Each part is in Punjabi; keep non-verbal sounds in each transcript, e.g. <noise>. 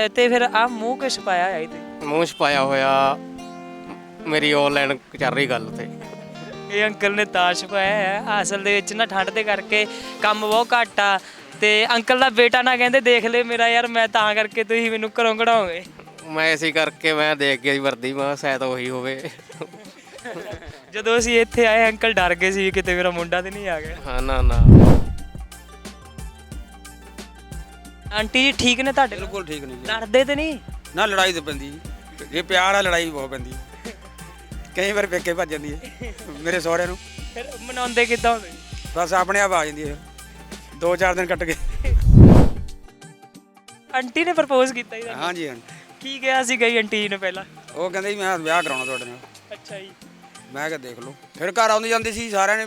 ਅਹ ਤੇ ਫਿਰ ਆ ਮੂੰਹ ਕਿਸ ਪਾਇਆ ਹੈ ਤੇ ਮੂੰਹ 'ਚ ਪਾਇਆ ਹੋਇਆ ਮੇਰੀ ਆਨਲਾਈਨ ਚੱਲ ਰਹੀ ਗੱਲ ਤੇ। ਇਹ ਅੰਕਲ ਨੇ ਤਾਸ਼ ਪਾਇਆ ਹੈ। ਅਸਲ ਦੇ ਵਿੱਚ ਨਾ ਠੰਡ ਦੇ ਕਰਕੇ ਕੰਮ ਬਹੁਤ ਘੱਟ ਆ ਤੇ ਅੰਕਲ ਦਾ ਬੇਟਾ ਨਾ ਕਹਿੰਦੇ ਦੇਖ ਲੈ ਮੇਰਾ ਯਾਰ ਮੈਂ ਤਾਂ ਕਰਕੇ ਤੁਸੀਂ ਮੈਨੂੰ ਘਰੋਂ ਕਢਾਓਗੇ। ਮੈਂ ਇਸੇ ਕਰਕੇ ਮੈਂ ਦੇਖ ਕੇ ਵਰਦੀ ਮੈਂ ਕਿਹਾ ਸ਼ਾਇਦ ਉਹੀ ਹੋਵੇ। ਜਦੋਂ ਅਸੀਂ ਇੱਥੇ ਆਏ ਅੰਕਲ ਡਰ ਗਏ ਸੀ ਵੀ ਕਿਤੇ ਮੇਰਾ ਮੁੰਡਾ ਤੇ ਨਹੀਂ ਆ ਗਿਆ। ਹਾਂ ਨਾ ਨਾ। ਆਂਟੀ ਜੀ ਠੀਕ ਨੇ ਤੁਹਾਡੇ? ਬਿਲਕੁਲ ਠੀਕ ਨਹੀਂ ਜੀ। ਲੜਦੇ ਤੇ ਨਹੀਂ? ਨਾ ਲੜਾਈ ਤੇ ਪੈਂਦੀ ਜੀ। ਜੇ ਪਿਆਰ ਆ ਲੜਾਈ ਬਹੁਤ ਪੈਂਦੀ ਕਈ ਵਾਰ ਪੇਕੇ ਭੱਜ ਜਾਂਦੀ ਹੈ ਮੇਰੇ ਸਹੁਰੇ ਨੂੰ। ਫਿਰ ਮਨਾਉਂਦੇ ਕਿੱਦਾਂ ਹੁੰਦੇ? ਬਸ ਆਪਣੇ ਆਪ ਆ ਜਾਂਦੀ ਹੈ। ਦੋ ਚਾਰ ਦਿਨ ਕੱਟ ਕੇ। ਆਂਟੀ ਨੇ ਪ੍ਰਪੋਜ਼ ਕੀਤਾ ਜੀ ਤੁਹਾਨੂੰ? ਹਾਂਜੀ ਹਾਂਜੀ। ਕੀ ਕਿਹਾ ਸੀ ਗਈ ਆਂਟੀ ਜੀ ਨੇ ਪਹਿਲਾਂ? ਉਹ ਕਹਿੰਦੇ ਜੀ ਮੈਂ ਵਿਆਹ ਕਰਾਉਣਾ ਤੁਹਾਡੇ ਨਾਲ। ਅੱਛਾ ਜੀ। ਮੈਂ ਕਿਹਾ ਦੇਖ ਲਓ। ਫਿਰ ਘਰ ਆਉਂਦੀ ਜਾਂਦੀ ਸੀ ਸਾਰਿਆਂ ਨੇ।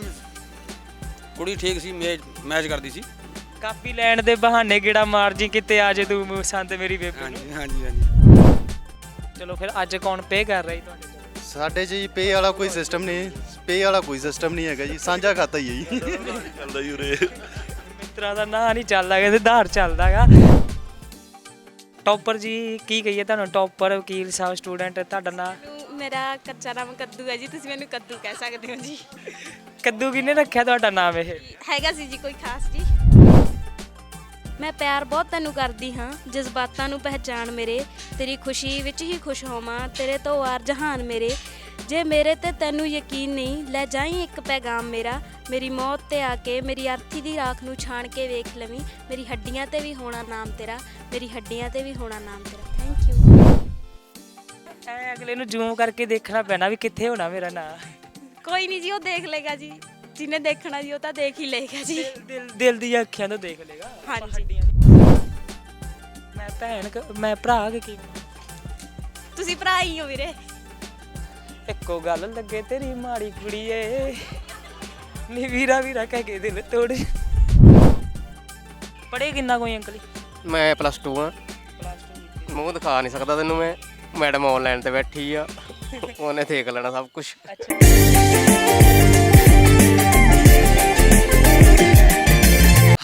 ਕੁੜੀ ਠੀਕ ਸੀ ਮੈਚ ਮੈਚ ਕਰਦੀ ਸੀ। ਕਾਪੀ ਲੈਣ ਦੇ ਬਹਾਨੇ ਕਿਹੜਾ ਮਾਰ ਜੀ ਕਿਤੇ ਆ ਜੇ ਤੂੰ ਸੰਤ ਮੇਰੀ ਬੇਬੇ ਨੂੰ। ਹਾਂਜੀ ਹਾਂਜੀ ਹਾਂਜੀ। ਚਲੋ ਫਿਰ ਅੱਜ ਕੌਣ ਪੇ ਕਰ ਰਹੀ ਤੁਹਾਡੇ ਤੋਂ? ਸਾਡੇ 'ਚ ਜੀ ਪੇ ਵਾਲਾ ਕੋਈ ਸਿਸਟਮ ਨਹੀਂ ਪੇ ਵਾਲਾ ਕੋਈ ਸਿਸਟਮ ਨਹੀਂ ਹੈਗਾ ਜੀ ਸਾਂਝਾ ਖਾਤਾ ਹੀ ਹੈ ਜੀ। ਚੱਲਦਾ ਹੀ ਉਰੇ। ਮਿੱਤਰਾਂ ਦਾ ਨਾਂ ਨਹੀਂ ਚੱਲਦਾ ਕਹਿੰਦੇ ਧਾਰ ਚੱਲਦਾਗਾ ਟੌਪਰ ਜੀ ਕੀ ਕਹੀਏ ਤੁਹਾਨੂੰ? ਟੌਪਰ ਵਕੀਲ ਸਾਹਿਬ ਸਟੂਡੈਂਟ ਤੁਹਾਡਾ ਨਾਂ? ਮੈਨੂੰ- ਮੇਰਾ ਕੱਚਾ ਨਾਮ ਕੱਦੂ ਹੈ ਜੀ ਤੁਸੀਂ ਮੈਨੂੰ ਕੱਦੂ ਕਹਿ ਸਕਦੇ ਹੋ ਜੀ। ਕੱਦੂ ਕਿਹਨੇ ਰੱਖਿਆ ਤੁਹਾਡਾ ਨਾਮ ਇਹ? ਹੈਗਾ ਸੀ ਜੀ ਕੋਈ ਖਾਸ ਜੀ। ਮੈਂ ਪਿਆਰ ਬਹੁਤ ਤੈਨੂੰ ਕਰਦੀ ਹਾਂ ਜਜ਼ਬਾਤਾਂ ਨੂੰ ਪਹਿਚਾਨ ਮੇਰੇ ਤੇਰੀ ਖੁਸ਼ੀ ਵਿੱਚ ਹੀ ਖੁਸ਼ ਹੋਵਾਂ ਤੇਰੇ ਤੋਂ ਵਾਰ ਜਹਾਨ ਮੇਰੇ। ਜੇ ਮੇਰੇ ਤੇ ਤੈਨੂੰ ਯਕੀਨ ਨਹੀਂ ਲੈ ਜਾਈਂ ਇੱਕ ਪੈਗਾਮ ਮੇਰਾ। ਮੇਰੀ ਮੌਤ ਤੇ ਆ ਕੇ ਮੇਰੀ ਅਰਥੀ ਦੀ ਰਾਖ ਨੂੰ ਛਾਣ ਕੇ ਵੇਖ ਲਵੀਂ। ਮੇਰੀ ਹੱਡੀਆਂ ਤੇ ਵੀ ਹੋਣਾ ਨਾਮ ਤੇਰਾ ਮੇਰੀ ਹੱਡੀਆਂ ਤੇ ਵੀ ਹੋਣਾ ਨਾਮ ਤੇਰਾ। ਥੈਂਕ ਯੂ ਐ ਅਗਲੇ ਨੂੰ ਜ਼ੂਮ ਕਰਕੇ ਦੇਖਣਾ ਪੈਣਾ ਵੀ ਕਿੱਥੇ ਹੋਣਾ ਮੇਰਾ ਨਾਂ। ਕੋਈ ਨਹੀਂ ਜੀ ਉਹ ਦੇਖ ਲੇਗਾ ਜੀ। ਜਿਹਨੇ ਦੇਖਣਾ ਜੀ ਉਹ ਤਾਂ ਦੇਖ ਹੀ ਲੇਗਾ ਜੀ। ਦਿਲ- ਦਿਲ ਦਿਲ ਦੀਆਂ ਅੱਖਾਂ ਤੋਂ ਦੇਖ ਲੇਗਾ ਹਾਂਜੀ। ਮੈਂ ਭੈਣ ਕ- ਮੈਂ ਭਰਾ ਕੇ ਕੀ ਤੁਸੀਂ ਭਰਾ ਹੀ ਹੋ ਵੀਰੇ। ਇੱਕੋ ਗੱਲ ਲੱਗੇ ਤੇਰੀ ਮਾੜੀ ਕੁੜੀਏ। ਨੀ ਵੀਰਾ ਵੀਰਾ ਕਹਿ ਕੇ ਦਿਲ ਤੋੜ। ਪੜੇ ਕਿੰਨਾ ਕੋਈ ਅੰਕਲ ਮੈਂ ਪਲੱਸ 2 ਆ। ਮੂੰਹ ਦਿਖਾ ਨਹੀਂ ਸਕਦਾ ਤੈਨੂੰ ਮੈਂ। ਮੈਡਮ ਆਨਲਾਈਨ ਤੇ ਬੈਠੀ ਆ। ਉਹਨੇ ਦੇਖ ਲੈਣਾ ਸਭ ਕੁਝ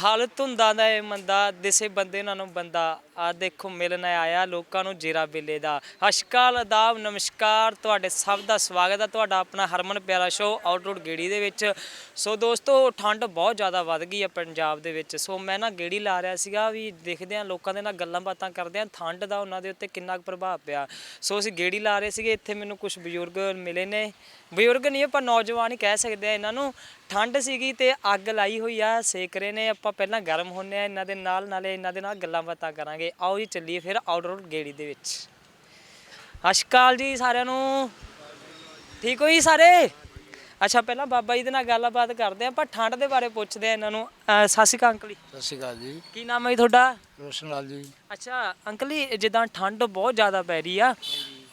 ਹਾਲਤ ਹੁੰਦਾ ਦਾ ਇਹ ਮੰਦਾ, ਦਿਸੇ ਬੰਦੇ ਨਾਲੋਂ ਬੰਦਾ। ਆ ਦੇਖੋ, ਮਿਲਣ ਆਇਆ ਲੋਕਾਂ ਨੂੰ ਜੇਰਾ ਬੇਲੇ ਦਾ। ਅਸ਼ਕਾਲ ਆਦਾਬ, ਨਮਸਕਾਰ। ਤੁਹਾਡੇ ਸਭ ਦਾ ਸਵਾਗਤ ਹੈ ਤੁਹਾਡਾ ਆਪਣਾ ਹਰਮਨ ਪਿਆਰਾ ਸ਼ੋ ਆਊਟਰੋਡ ਗੇੜੀ ਦੇ ਵਿੱਚ। ਸੋ ਦੋਸਤੋ, ਠੰਡ ਬਹੁਤ ਜ਼ਿਆਦਾ ਵੱਧ ਗਈ ਹੈ ਪੰਜਾਬ ਦੇ ਵਿੱਚ। ਸੋ ਮੈਂ ਨਾ ਗੇੜੀ ਲਾ ਰਿਹਾ ਸੀਗਾ ਵੀ ਦੇਖਦੇ ਆ ਲੋਕਾਂ ਦੇ ਨਾਲ ਗੱਲਾਂ ਬਾਤਾਂ ਕਰਦੇ ਆ ਠੰਡ ਦਾ ਉਹਨਾਂ ਦੇ ਉੱਤੇ ਕਿੰਨਾ ਕੁ ਪ੍ਰਭਾਵ ਪਿਆ। ਸੋ ਅਸੀਂ ਗੇੜੀ ਲਾ ਰਹੇ ਸੀਗੇ, ਇੱਥੇ ਮੈਨੂੰ ਕੁਝ ਬਜ਼ੁਰਗ ਮਿਲੇ ਨੇ। ਬਜ਼ੁਰਗ ਨਹੀਂ ਆਪਾਂ ਨੌਜਵਾਨ ਹੀ ਕਹਿ ਸਕਦੇ ਆ ਇਹਨਾਂ ਨੂੰ। ਠੰਡ ਸੀਗੀ ਤੇ ਅੱਗ ਲਾਈ ਹੋਈ ਆ ਸੇਕ ਰਹੇ ਨੇ। ਆਪਾਂ ਪਹਿਲਾਂ ਗਰਮ ਹੁੰਨੇ ਆ ਇਹਨਾਂ ਦੇ ਨਾਲ ਨਾਲੇ ਇਹਨਾਂ ਦੇ ਨਾਲ ਗੱਲਾਂ ਬਾਤਾਂ ਕਰਾਂਗੇ। ਆਓ ਜੀ ਚੱਲੀਏ ਫਿਰ ਆਊਟਡੋਰ ਗੇੜੀ ਦੇ ਵਿੱਚ। ਅਸ਼ਕਾਲ ਜੀ ਸਾਰਿਆਂ ਨੂੰ। ਠੀਕ ਹੋ ਜੀ ਸਾਰੇ? ਅੱਛਾ ਪਹਿਲਾਂ ਬਾਬਾ ਜੀ ਦੇ ਨਾਲ ਗੱਲਬਾਤ ਕਰਦੇ ਆ ਆਪਾਂ ਠੰਡ ਦੇ ਬਾਰੇ ਪੁੱਛਦੇ ਆ ਇਹਨਾਂ ਨੂੰ। ਅਹ ਸਤਿ ਸ਼੍ਰੀ ਅਕਾਲ ਅੰਕਲ। ਜੀ ਸਤਿ ਸ਼੍ਰੀ ਅਕਾਲ ਜੀ। ਕੀ ਨਾਮ ਹੈ ਜੀ ਤੁਹਾਡਾ? ਰੋਸ਼ਨ ਲਾਲ ਜੀ। ਅੱਛਾ ਅੰਕਲ ਜੀ ਜਿੱਦਾਂ ਠੰਡ ਬਹੁਤ ਜ਼ਿਆਦਾ ਪੈ ਰਹੀ ਆ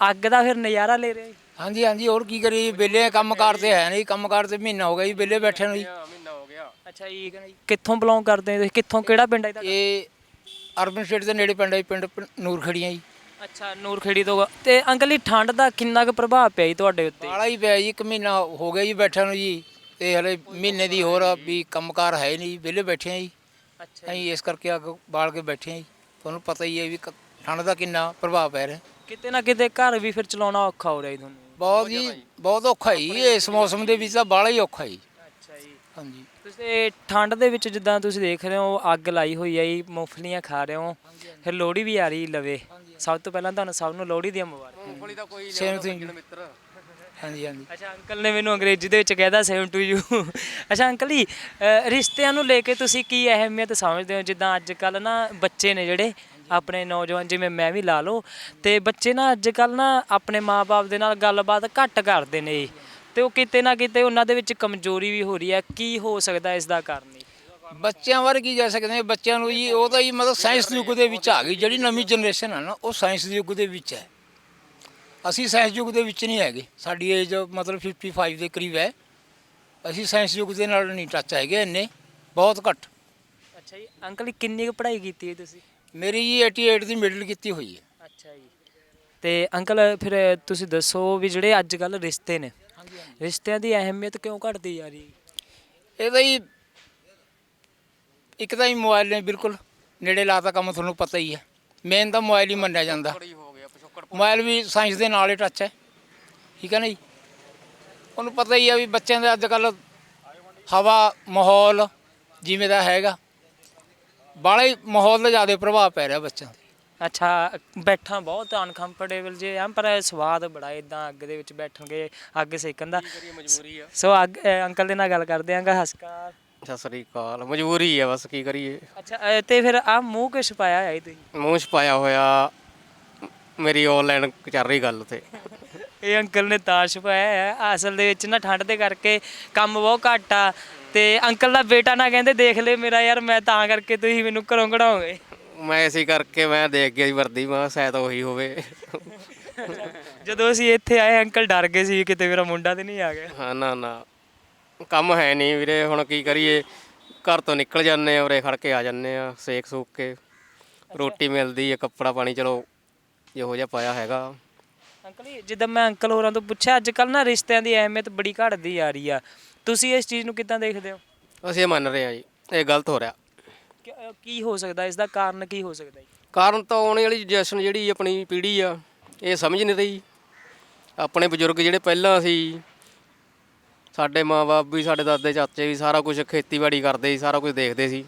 ਅੱਗ ਦਾ ਫਿਰ ਨਜ਼ਾਰਾ ਲੈ ਰਹੇ ਹਾਂਜੀ ਹਾਂਜੀ ਹੋਰ ਕੀ ਕਰੀਏ ਵਿਹਲੇ ਕੰਮ ਕਾਰ ਤੇ ਹੈ ਨਹੀਂ ਕੰਮ ਕਾਰ ਤੇ ਮਹੀਨਾ ਹੋ ਗਿਆ ਜੀ ਵਿਹਲੇ ਬੈਠੇ ਨੂੰ ਜੀ। ਮਹੀਨਾ ਹੋ ਗਿਆ। ਅੱਛਾ ਜੀ ਕਿੱਥੋਂ ਬਿਲੋਂਗ ਕਰਦੇ ਹੋ ਤੁਸੀਂ? ਕਿੱਥੋਂ ਕਿਹੜਾ ਪਿੰਡ ਹੈ ਤੁਹਾਡਾ? ਇਹ ਅਰਬਨ ਸਟੇਟ ਦੇ ਨੇੜੇ ਪਿੰਡ ਹੈ ਜੀ, ਪਿੰਡ ਪ- ਨੂਰਖੜੀਆਂ ਜੀ। ਅੱਛਾ ਨੂਰਖੇੜੀ ਤੋਂ ਤੇ ਅੰਕਲ ਜੀ ਠੰਡ ਦਾ ਕਿੰਨਾ ਕੁ ਪ੍ਰਭਾਵ ਪਿਆ ਜੀ ਤੁਹਾਡੇ ਉੱਤੇ? ਬਾਲਾ ਹੀ ਪਿਆ ਜੀ ਇੱਕ ਮਹੀਨਾ ਹੋ ਗਿਆ ਜੀ ਬੈਠਿਆਂ ਨੂੰ ਜੀ ਤੇ ਹਲੇ ਮਹੀਨੇ ਦੀ ਹੋਰ ਆ ਵੀ ਕੰਮ ਕਾਰ ਹੈ ਨਹੀਂ ਜੀ, ਵਿਹਲੇ ਬੈਠੇ ਆ ਜੀ। ਅੱਛਾ ਅਸੀਂ ਇਸ ਕਰਕੇ ਅੱਗ ਬਾਲ ਕੇ ਬੈਠੇ ਆ ਜੀ। ਤੁਹਾਨੂੰ ਪਤਾ ਹੀ ਹੈ ਵੀ ਕ- ਠੰਡ ਦਾ ਕਿੰਨਾ ਪ੍ਰਭਾਵ ਪੈ ਰਿਹਾ। ਕਿਤੇ ਨਾ ਕਿਤੇ ਘਰ ਵੀ ਫਿਰ ਚਲਾਉਣਾ ਔਖਾ ਹੋ ਰਿਹਾ ਜੀ ਤੁਹਾਨੂੰ। ਬਹੁਤ ਜੀ ਬਹੁਤ ਔਖਾ ਜੀ ਇਸ ਮੌਸਮ ਦੇ ਵਿੱਚ ਤਾਂ ਬਾਲਾ ਹੀ ਔਖਾ ਜੀ। ਅੱਛਾ ਜੀ। ਹਾਂਜੀ। ਤੁਸੀਂ ਠੰਡ ਦੇ ਵਿੱਚ ਜਿੱਦਾਂ ਤੁਸੀਂ ਦੇਖ ਰਹੇ ਹੋ ਅੱਗ ਲਾਈ ਹੋਈ ਹੈ ਜੀ ਮੂੰਗਫਲੀਆਂ ਖਾ ਰਹੇ ਹੋ ਫਿਰ ਲੋਹੜੀ ਵੀ ਆ ਰਹੀ ਲਵੇ। ਸਭ ਤੋਂ ਪਹਿਲਾਂ ਤੁਹਾਨੂੰ ਸਭ ਨੂੰ ਲੋਹੜੀ ਦੀਆਂ ਮੁਬਾਰਕਾਂ। ਮੂੰਗਫਲੀ ਦਾ ਕੋਈ ਸੇਮ ਥਿੰਗ ਮਿੱਤਰ। ਹਾਂਜੀ ਹਾਂਜੀ। ਅੱਛਾ ਅੰਕਲ ਨੇ ਮੈਨੂੰ ਅੰਗਰੇਜ਼ੀ ਦੇ ਵਿੱਚ ਕਹਿਦਾ ਸੇਮ ਟੂ ਯੂ ਅੱਛਾ ਅੰਕਲ ਜੀ ਰਿਸ਼ਤਿਆਂ ਨੂੰ ਲੈ ਕੇ ਤੁਸੀਂ ਕੀ ਅਹਿਮੀਅਤ ਸਮਝਦੇ ਹੋ? ਜਿੱਦਾਂ ਅੱਜ ਕੱਲ ਨਾ ਬੱਚੇ ਨੇ ਜਿਹੜੇ ਆਪਣੇ ਨੌਜਵਾਨ ਜਿਵੇਂ ਮੈਂ ਵੀ ਲਾ ਲਓ ਤੇ ਬੱਚੇ ਨਾ ਅੱਜ ਕੱਲ ਨਾ ਆਪਣੇ ਮਾਪੇ ਦੇ ਨਾਲ ਗੱਲਬਾਤ ਘੱਟ ਕਰਦੇ ਨੇ ਜੀ। ਤੇ ਉਹ ਕਿਤੇ ਨਾ ਕਿਤੇ ਉਹਨਾਂ ਦੇ ਵਿੱਚ ਕਮਜ਼ੋਰੀ ਵੀ ਹੋ ਰਹੀ ਹੈ। ਕੀ ਹੋ ਸਕਦਾ ਇਸ ਦਾ ਕਾਰਨ ਜੀ? ਬੱਚਿਆਂ ਬਾਰੇ ਕੀ ਕਹਿ ਸਕਦੇ ਹਾਂ ਬੱਚਿਆਂ ਨੂੰ ਜੀ ਉਹ ਤਾਂ ਜੀ ਮਤਲਬ ਸਾਇੰਸ ਦੇ ਯੁੱਗ ਦੇ ਵਿੱਚ ਆ ਗਈ। ਜਿਹੜੀ ਨਵੀਂ ਜਨਰੇਸ਼ਨ ਹੈ ਨਾ ਉਹ ਸਾਇੰਸ ਦੇ ਯੁੱਗ ਦੇ ਵਿੱਚ ਹੈ। ਅਸੀਂ ਸਾਇੰਸ ਯੁੱਗ ਦੇ ਵਿੱਚ ਨਹੀਂ ਹੈਗੇ। ਸਾਡੀ ਏਜ ਮਤਲਬ 55 ਦੇ ਕਰੀਬ ਹੈ। ਅਸੀਂ ਸਾਇੰਸ ਯੁੱਗ ਦੇ ਨਾਲ ਨਹੀਂ ਟੱਚ ਹੈਗੇ ਇੰਨੇ। ਬਹੁਤ ਘੱਟ। ਅੱਛਾ ਜੀ ਅੰਕਲ ਜੀ ਕਿੰਨੀ ਕੁ ਪੜ੍ਹਾਈ ਕੀਤੀ ਹੈ ਤੁਸੀਂ? ਮੇਰੀ ਜੀ 88 ਦੀ ਮਿਡਲ ਕੀਤੀ ਹੋਈ ਹੈ। ਅੱਛਾ ਜੀ। ਤੇ ਅੰਕਲ ਫਿਰ ਤੁਸੀਂ ਦੱਸੋ ਵੀ ਜਿਹੜੇ ਅੱਜ ਕੱਲ ਰਿਸ਼ਤੇ ਨੇ ਰਿਸ਼ਤਿਆਂ ਦੀ ਅਹਿਮੀਅਤ ਕਿਉਂ ਘਟਦੀ ਜਾ ਰਹੀ ਹੈ? ਇਹ ਤਾਂ ਜੀ ਇੱਕ ਤਾਂ ਹੀ ਮੋਬਾਈਲ ਨੇ ਬਿਲਕੁਲ ਨੇੜੇ ਲਾਤਾ ਕੰਮ ਤੁਹਾਨੂੰ ਪਤਾ ਹੀ ਹੈ। ਮੇਨ ਤਾਂ ਮੋਬਾਈਲ ਹੀ ਮੰਨਿਆ ਜਾਂਦਾ। ਮੋਬਾਈਲ ਵੀ ਸਾਇੰਸ ਦੇ ਨਾਲ ਹੀ ਟੱਚ ਹੈ। ਠੀਕ ਹੈ ਨਾ ਜੀ? ਉਹਨੂੰ ਪਤਾ ਹੀ ਆ ਵੀ ਬੱਚਿਆਂ ਦੇ ਅੱਜ ਕੱਲ ਹਵਾ ਮਾਹੌਲ ਜਿਵੇਂ ਦਾ ਹੈਗਾ। ਬਾਹਲਾ ਹੀ ਮਾਹੌਲ ਦਾ ਜ਼ਿਆਦਾ ਪ੍ਰਭਾਵ ਪੈ ਰਿਹਾ ਬੱਚਿਆਂ ਤੇ। ਅੱਛਾ ਬੈਠਾ ਬਹੁਤ ਅਨਕੰਫਰਟੇਬਲ ਜੇ ਆ ਪਰ ਸਵਾਦ ਬੜਾ ਇਦਾਂ ਅੱਗ ਦੇ ਵਿੱਚ ਬੈਠਣਗੇ ਅੱਗ ਸੇਕਣ ਦਾ। ਮਜਬੂਰੀ ਆ। ਸੋ ਅੱਗ ਅ, ਅੰਕਲ ਦੇ ਨਾਲ ਗੱਲ ਕਰਦੇ ਆਂਗਾ ਹਸਕਾ ਸਤਿ ਸ੍ਰੀ ਅਕਾਲ। ਮਜਬੂਰੀ ਆ ਬਸ ਕੀ ਕਰੀਏ। ਅੱਛਾ ਅ, ਤੇ ਫਿਰ ਆ ਮੂੰਹ ਕਿਛ ਪਾਇਆ ਹੈ ਤੁਸੀਂ? ਮੂੰਹ 'ਚ ਪਾਇਆ ਹੋਇਆ ਮੇਰੀ ਆਨਲਾਈਨ ਚੱਲ ਰਹੀ ਗੱਲ ਤੇ। ਇਹ ਅੰਕਲ ਨੇ ਤਾਂ ਛੁਪਾਇਆ ਹੈ ਅਸਲ ਦੇ ਵਿੱਚ ਨਾ ਠੰਡ ਦੇ ਕਰਕੇ ਕੰਮ ਬਹੁਤ ਘੱਟ ਆ। ਤੇ ਅੰਕਲ ਦਾ ਬੇਟਾ ਨਾ ਕਹਿੰਦੇ ਦੇਖ ਲੈ ਮੇਰਾ ਯਾਰ ਮੈਂ ਤਾਂ ਕਰਕੇ ਤੁਸੀਂ ਮੈਨੂੰ ਘਰੋਂ ਕਢਾਓਗੇ। ਮੈਂ ਇਸੇ ਕਰਕੇ ਮੈਂ ਦੇਖ ਗਿਆ ਜੀ ਵਰਦੀ ਮੈਂ ਸ਼ਾਇਦ ਉਹੀ ਹੋਵੇ। ਜਦੋਂ ਅਸੀਂ ਇੱਥੇ ਆਏ ਅੰਕਲ ਡਰ ਗਏ ਸੀ ਕਿਤੇ ਮੇਰਾ ਮੁੰਡਾ ਤੇ ਨਹੀਂ ਆ ਗਿਆ। ਹਾਂ ਨਾ ਨਾ। ਕੰਮ ਹੈ ਨਹੀਂ ਵੀਰੇ ਹੁਣ ਕੀ ਕਰੀਏ? ਘਰ ਤੋਂ ਨਿਕਲ ਜਾਂਦੇ ਆ ਉਰੇ ਖੜ ਕੇ ਆ ਜਾਂਦੇ ਆ ਸੇਕ ਸੂਕ ਕੇ। ਰੋਟੀ ਮਿਲਦੀ ਹੈ ਕੱਪੜਾ ਪਾਣੀ ਚਲੋ ਇਹੋ ਜਿਹਾ ਪਾਇਆ ਹੈਗਾ। ਅੰਕਲ ਜੀ ਜਿੱਦਾਂ ਮੈਂ ਅੰਕਲ ਹੋਰਾਂ ਤੋਂ ਪੁੱਛਿਆ ਅੱਜ ਕੱਲ ਨਾ ਰਿਸ਼ਤਿਆਂ ਦੀ ਅਹਿਮੀਅਤ ਬੜੀ ਘਟਦੀ ਜਾ ਰਹੀ ਆ। ਤੁਸੀਂ ਇਸ ਚੀਜ਼ ਨੂੰ ਕਿੱਦਾਂ ਦੇਖਦੇ ਹੋ? ਅਸੀਂ ਇਹ ਮੰਨ ਰਹੇ ਹਾਂ ਜੀ ਇਹ ਗਲਤ ਹੋ ਰਿਹਾ। ਕਿ- ਅ, ਕੀ ਹੋ ਸਕਦਾ ਇਸ ਦਾ ਕਾਰਨ ਕੀ ਹੋ ਸਕਦਾ ਜੀ? ਕਾਰਨ ਤਾਂ ਆਉਣ ਵਾਲੀ ਜਨਰੇਸ਼ਨ ਜਿਹੜੀ ਆਪਣੀ ਪੀੜ੍ਹੀ ਆ ਇਹ ਸਮਝ ਨਹੀਂ ਰਹੀ। ਆਪਣੇ ਬਜ਼ੁਰਗ ਜਿਹੜੇ ਪਹਿਲਾਂ ਸੀ ਸਾਡੇ ਮਾਪੇ ਵੀ ਸਾਡੇ ਦਾਦੇ ਚਾਚੇ ਵੀ ਸਾਰਾ ਕੁਝ ਖੇਤੀਬਾੜੀ ਕਰਦੇ ਸੀ ਸਾਰਾ ਕੁਝ ਦੇਖਦੇ ਸੀ।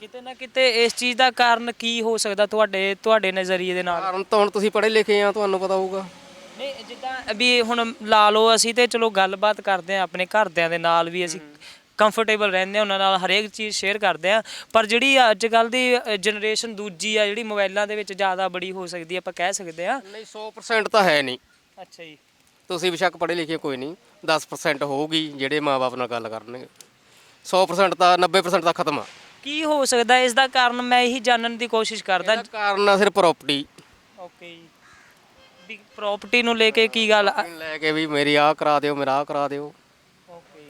ਕਿਤੇ ਨਾ ਕਿਤੇ ਇਸ ਚੀਜ਼ ਦਾ ਕਾਰਨ ਕੀ ਹੋ ਸਕਦਾ ਤੁਹਾਡੇ ਤੁਹਾਡੇ ਨਜ਼ਰੀਏ ਦੇ ਨਾਲ? ਕਾਰਨ ਤਾਂ ਹੁਣ ਤੁਸੀਂ ਪੜ੍ਹੇ ਲਿਖੇ ਆ ਤੁਹਾਨੂੰ ਪਤਾ ਹੋਊਗਾ। ਨਹੀਂ ਜਿੱਦਾਂ ਵੀ ਹੁਣ ਲਾ ਲਓ ਅਸੀਂ ਤੇ ਚਲੋ ਗੱਲਬਾਤ ਕਰਦੇ ਆ ਆਪਣੇ ਘਰਦਿਆਂ ਦੇ ਨਾਲ ਵੀ ਅਸੀਂ ਕੰਫਰਟੇਬਲ ਰਹਿੰਦੇ ਆ ਉਹਨਾਂ ਨਾਲ ਹਰੇਕ ਚੀਜ਼ ਸ਼ੇਅਰ ਕਰਦੇ ਆ ਪਰ ਜਿਹੜੀ ਅੱਜ ਕੱਲ ਦੀ ਜਨਰੇਸ਼ਨ ਦੂਜੀ ਆ ਜਿਹੜੀ ਮੋਬਾਈਲਾਂ ਦੇ ਵਿੱਚ ਜ਼ਿਆਦਾ ਬੜੀ ਹੋ ਸਕਦੀ ਆ ਆਪਾਂ ਕਹਿ ਸਕਦੇ ਆ ਨਹੀਂ 100% ਤਾਂ ਹੈ ਨਹੀਂ। ਅੱਛਾ ਜੀ। ਤੁਸੀਂ ਬੇਸ਼ੱਕ ਪੜ੍ਹੇ ਲਿਖੇ ਕੋਈ ਨਹੀਂ 10% ਹੋਊਗੀ ਜਿਹੜੇ ਮਾਪੇ ਨਾਲ ਗੱਲ ਕਰਨਗੇ। 100% ਤਾਂ 90% ਤਾਂ ਖਤਮ ਆ। ਕੀ ਹੋ ਸਕਦਾ ਇਸ ਦਾ ਕਾਰਨ ਮੈਂ ਇਹੀ ਜਾਣਨ ਦੀ ਕੋਸ਼ਿਸ਼ ਕਰਦਾ। ਕਾਰਨ ਆ ਸਿਰਫ ਪ੍ਰਾਪਰਟੀ ਓਕੇ ਜੀ। ਵੀ ਪ੍ਰਾਪਰਟੀ ਨੂੰ ਲੈ ਕੇ ਕੀ ਗੱਲ ਲੈ ਕੇ ਵੀ ਮੇਰੀ ਆਹ ਕਰਾ ਦਿਓ ਮੇਰਾ ਆਹ ਕਰਾ ਦਿਓ। ਓਕੇ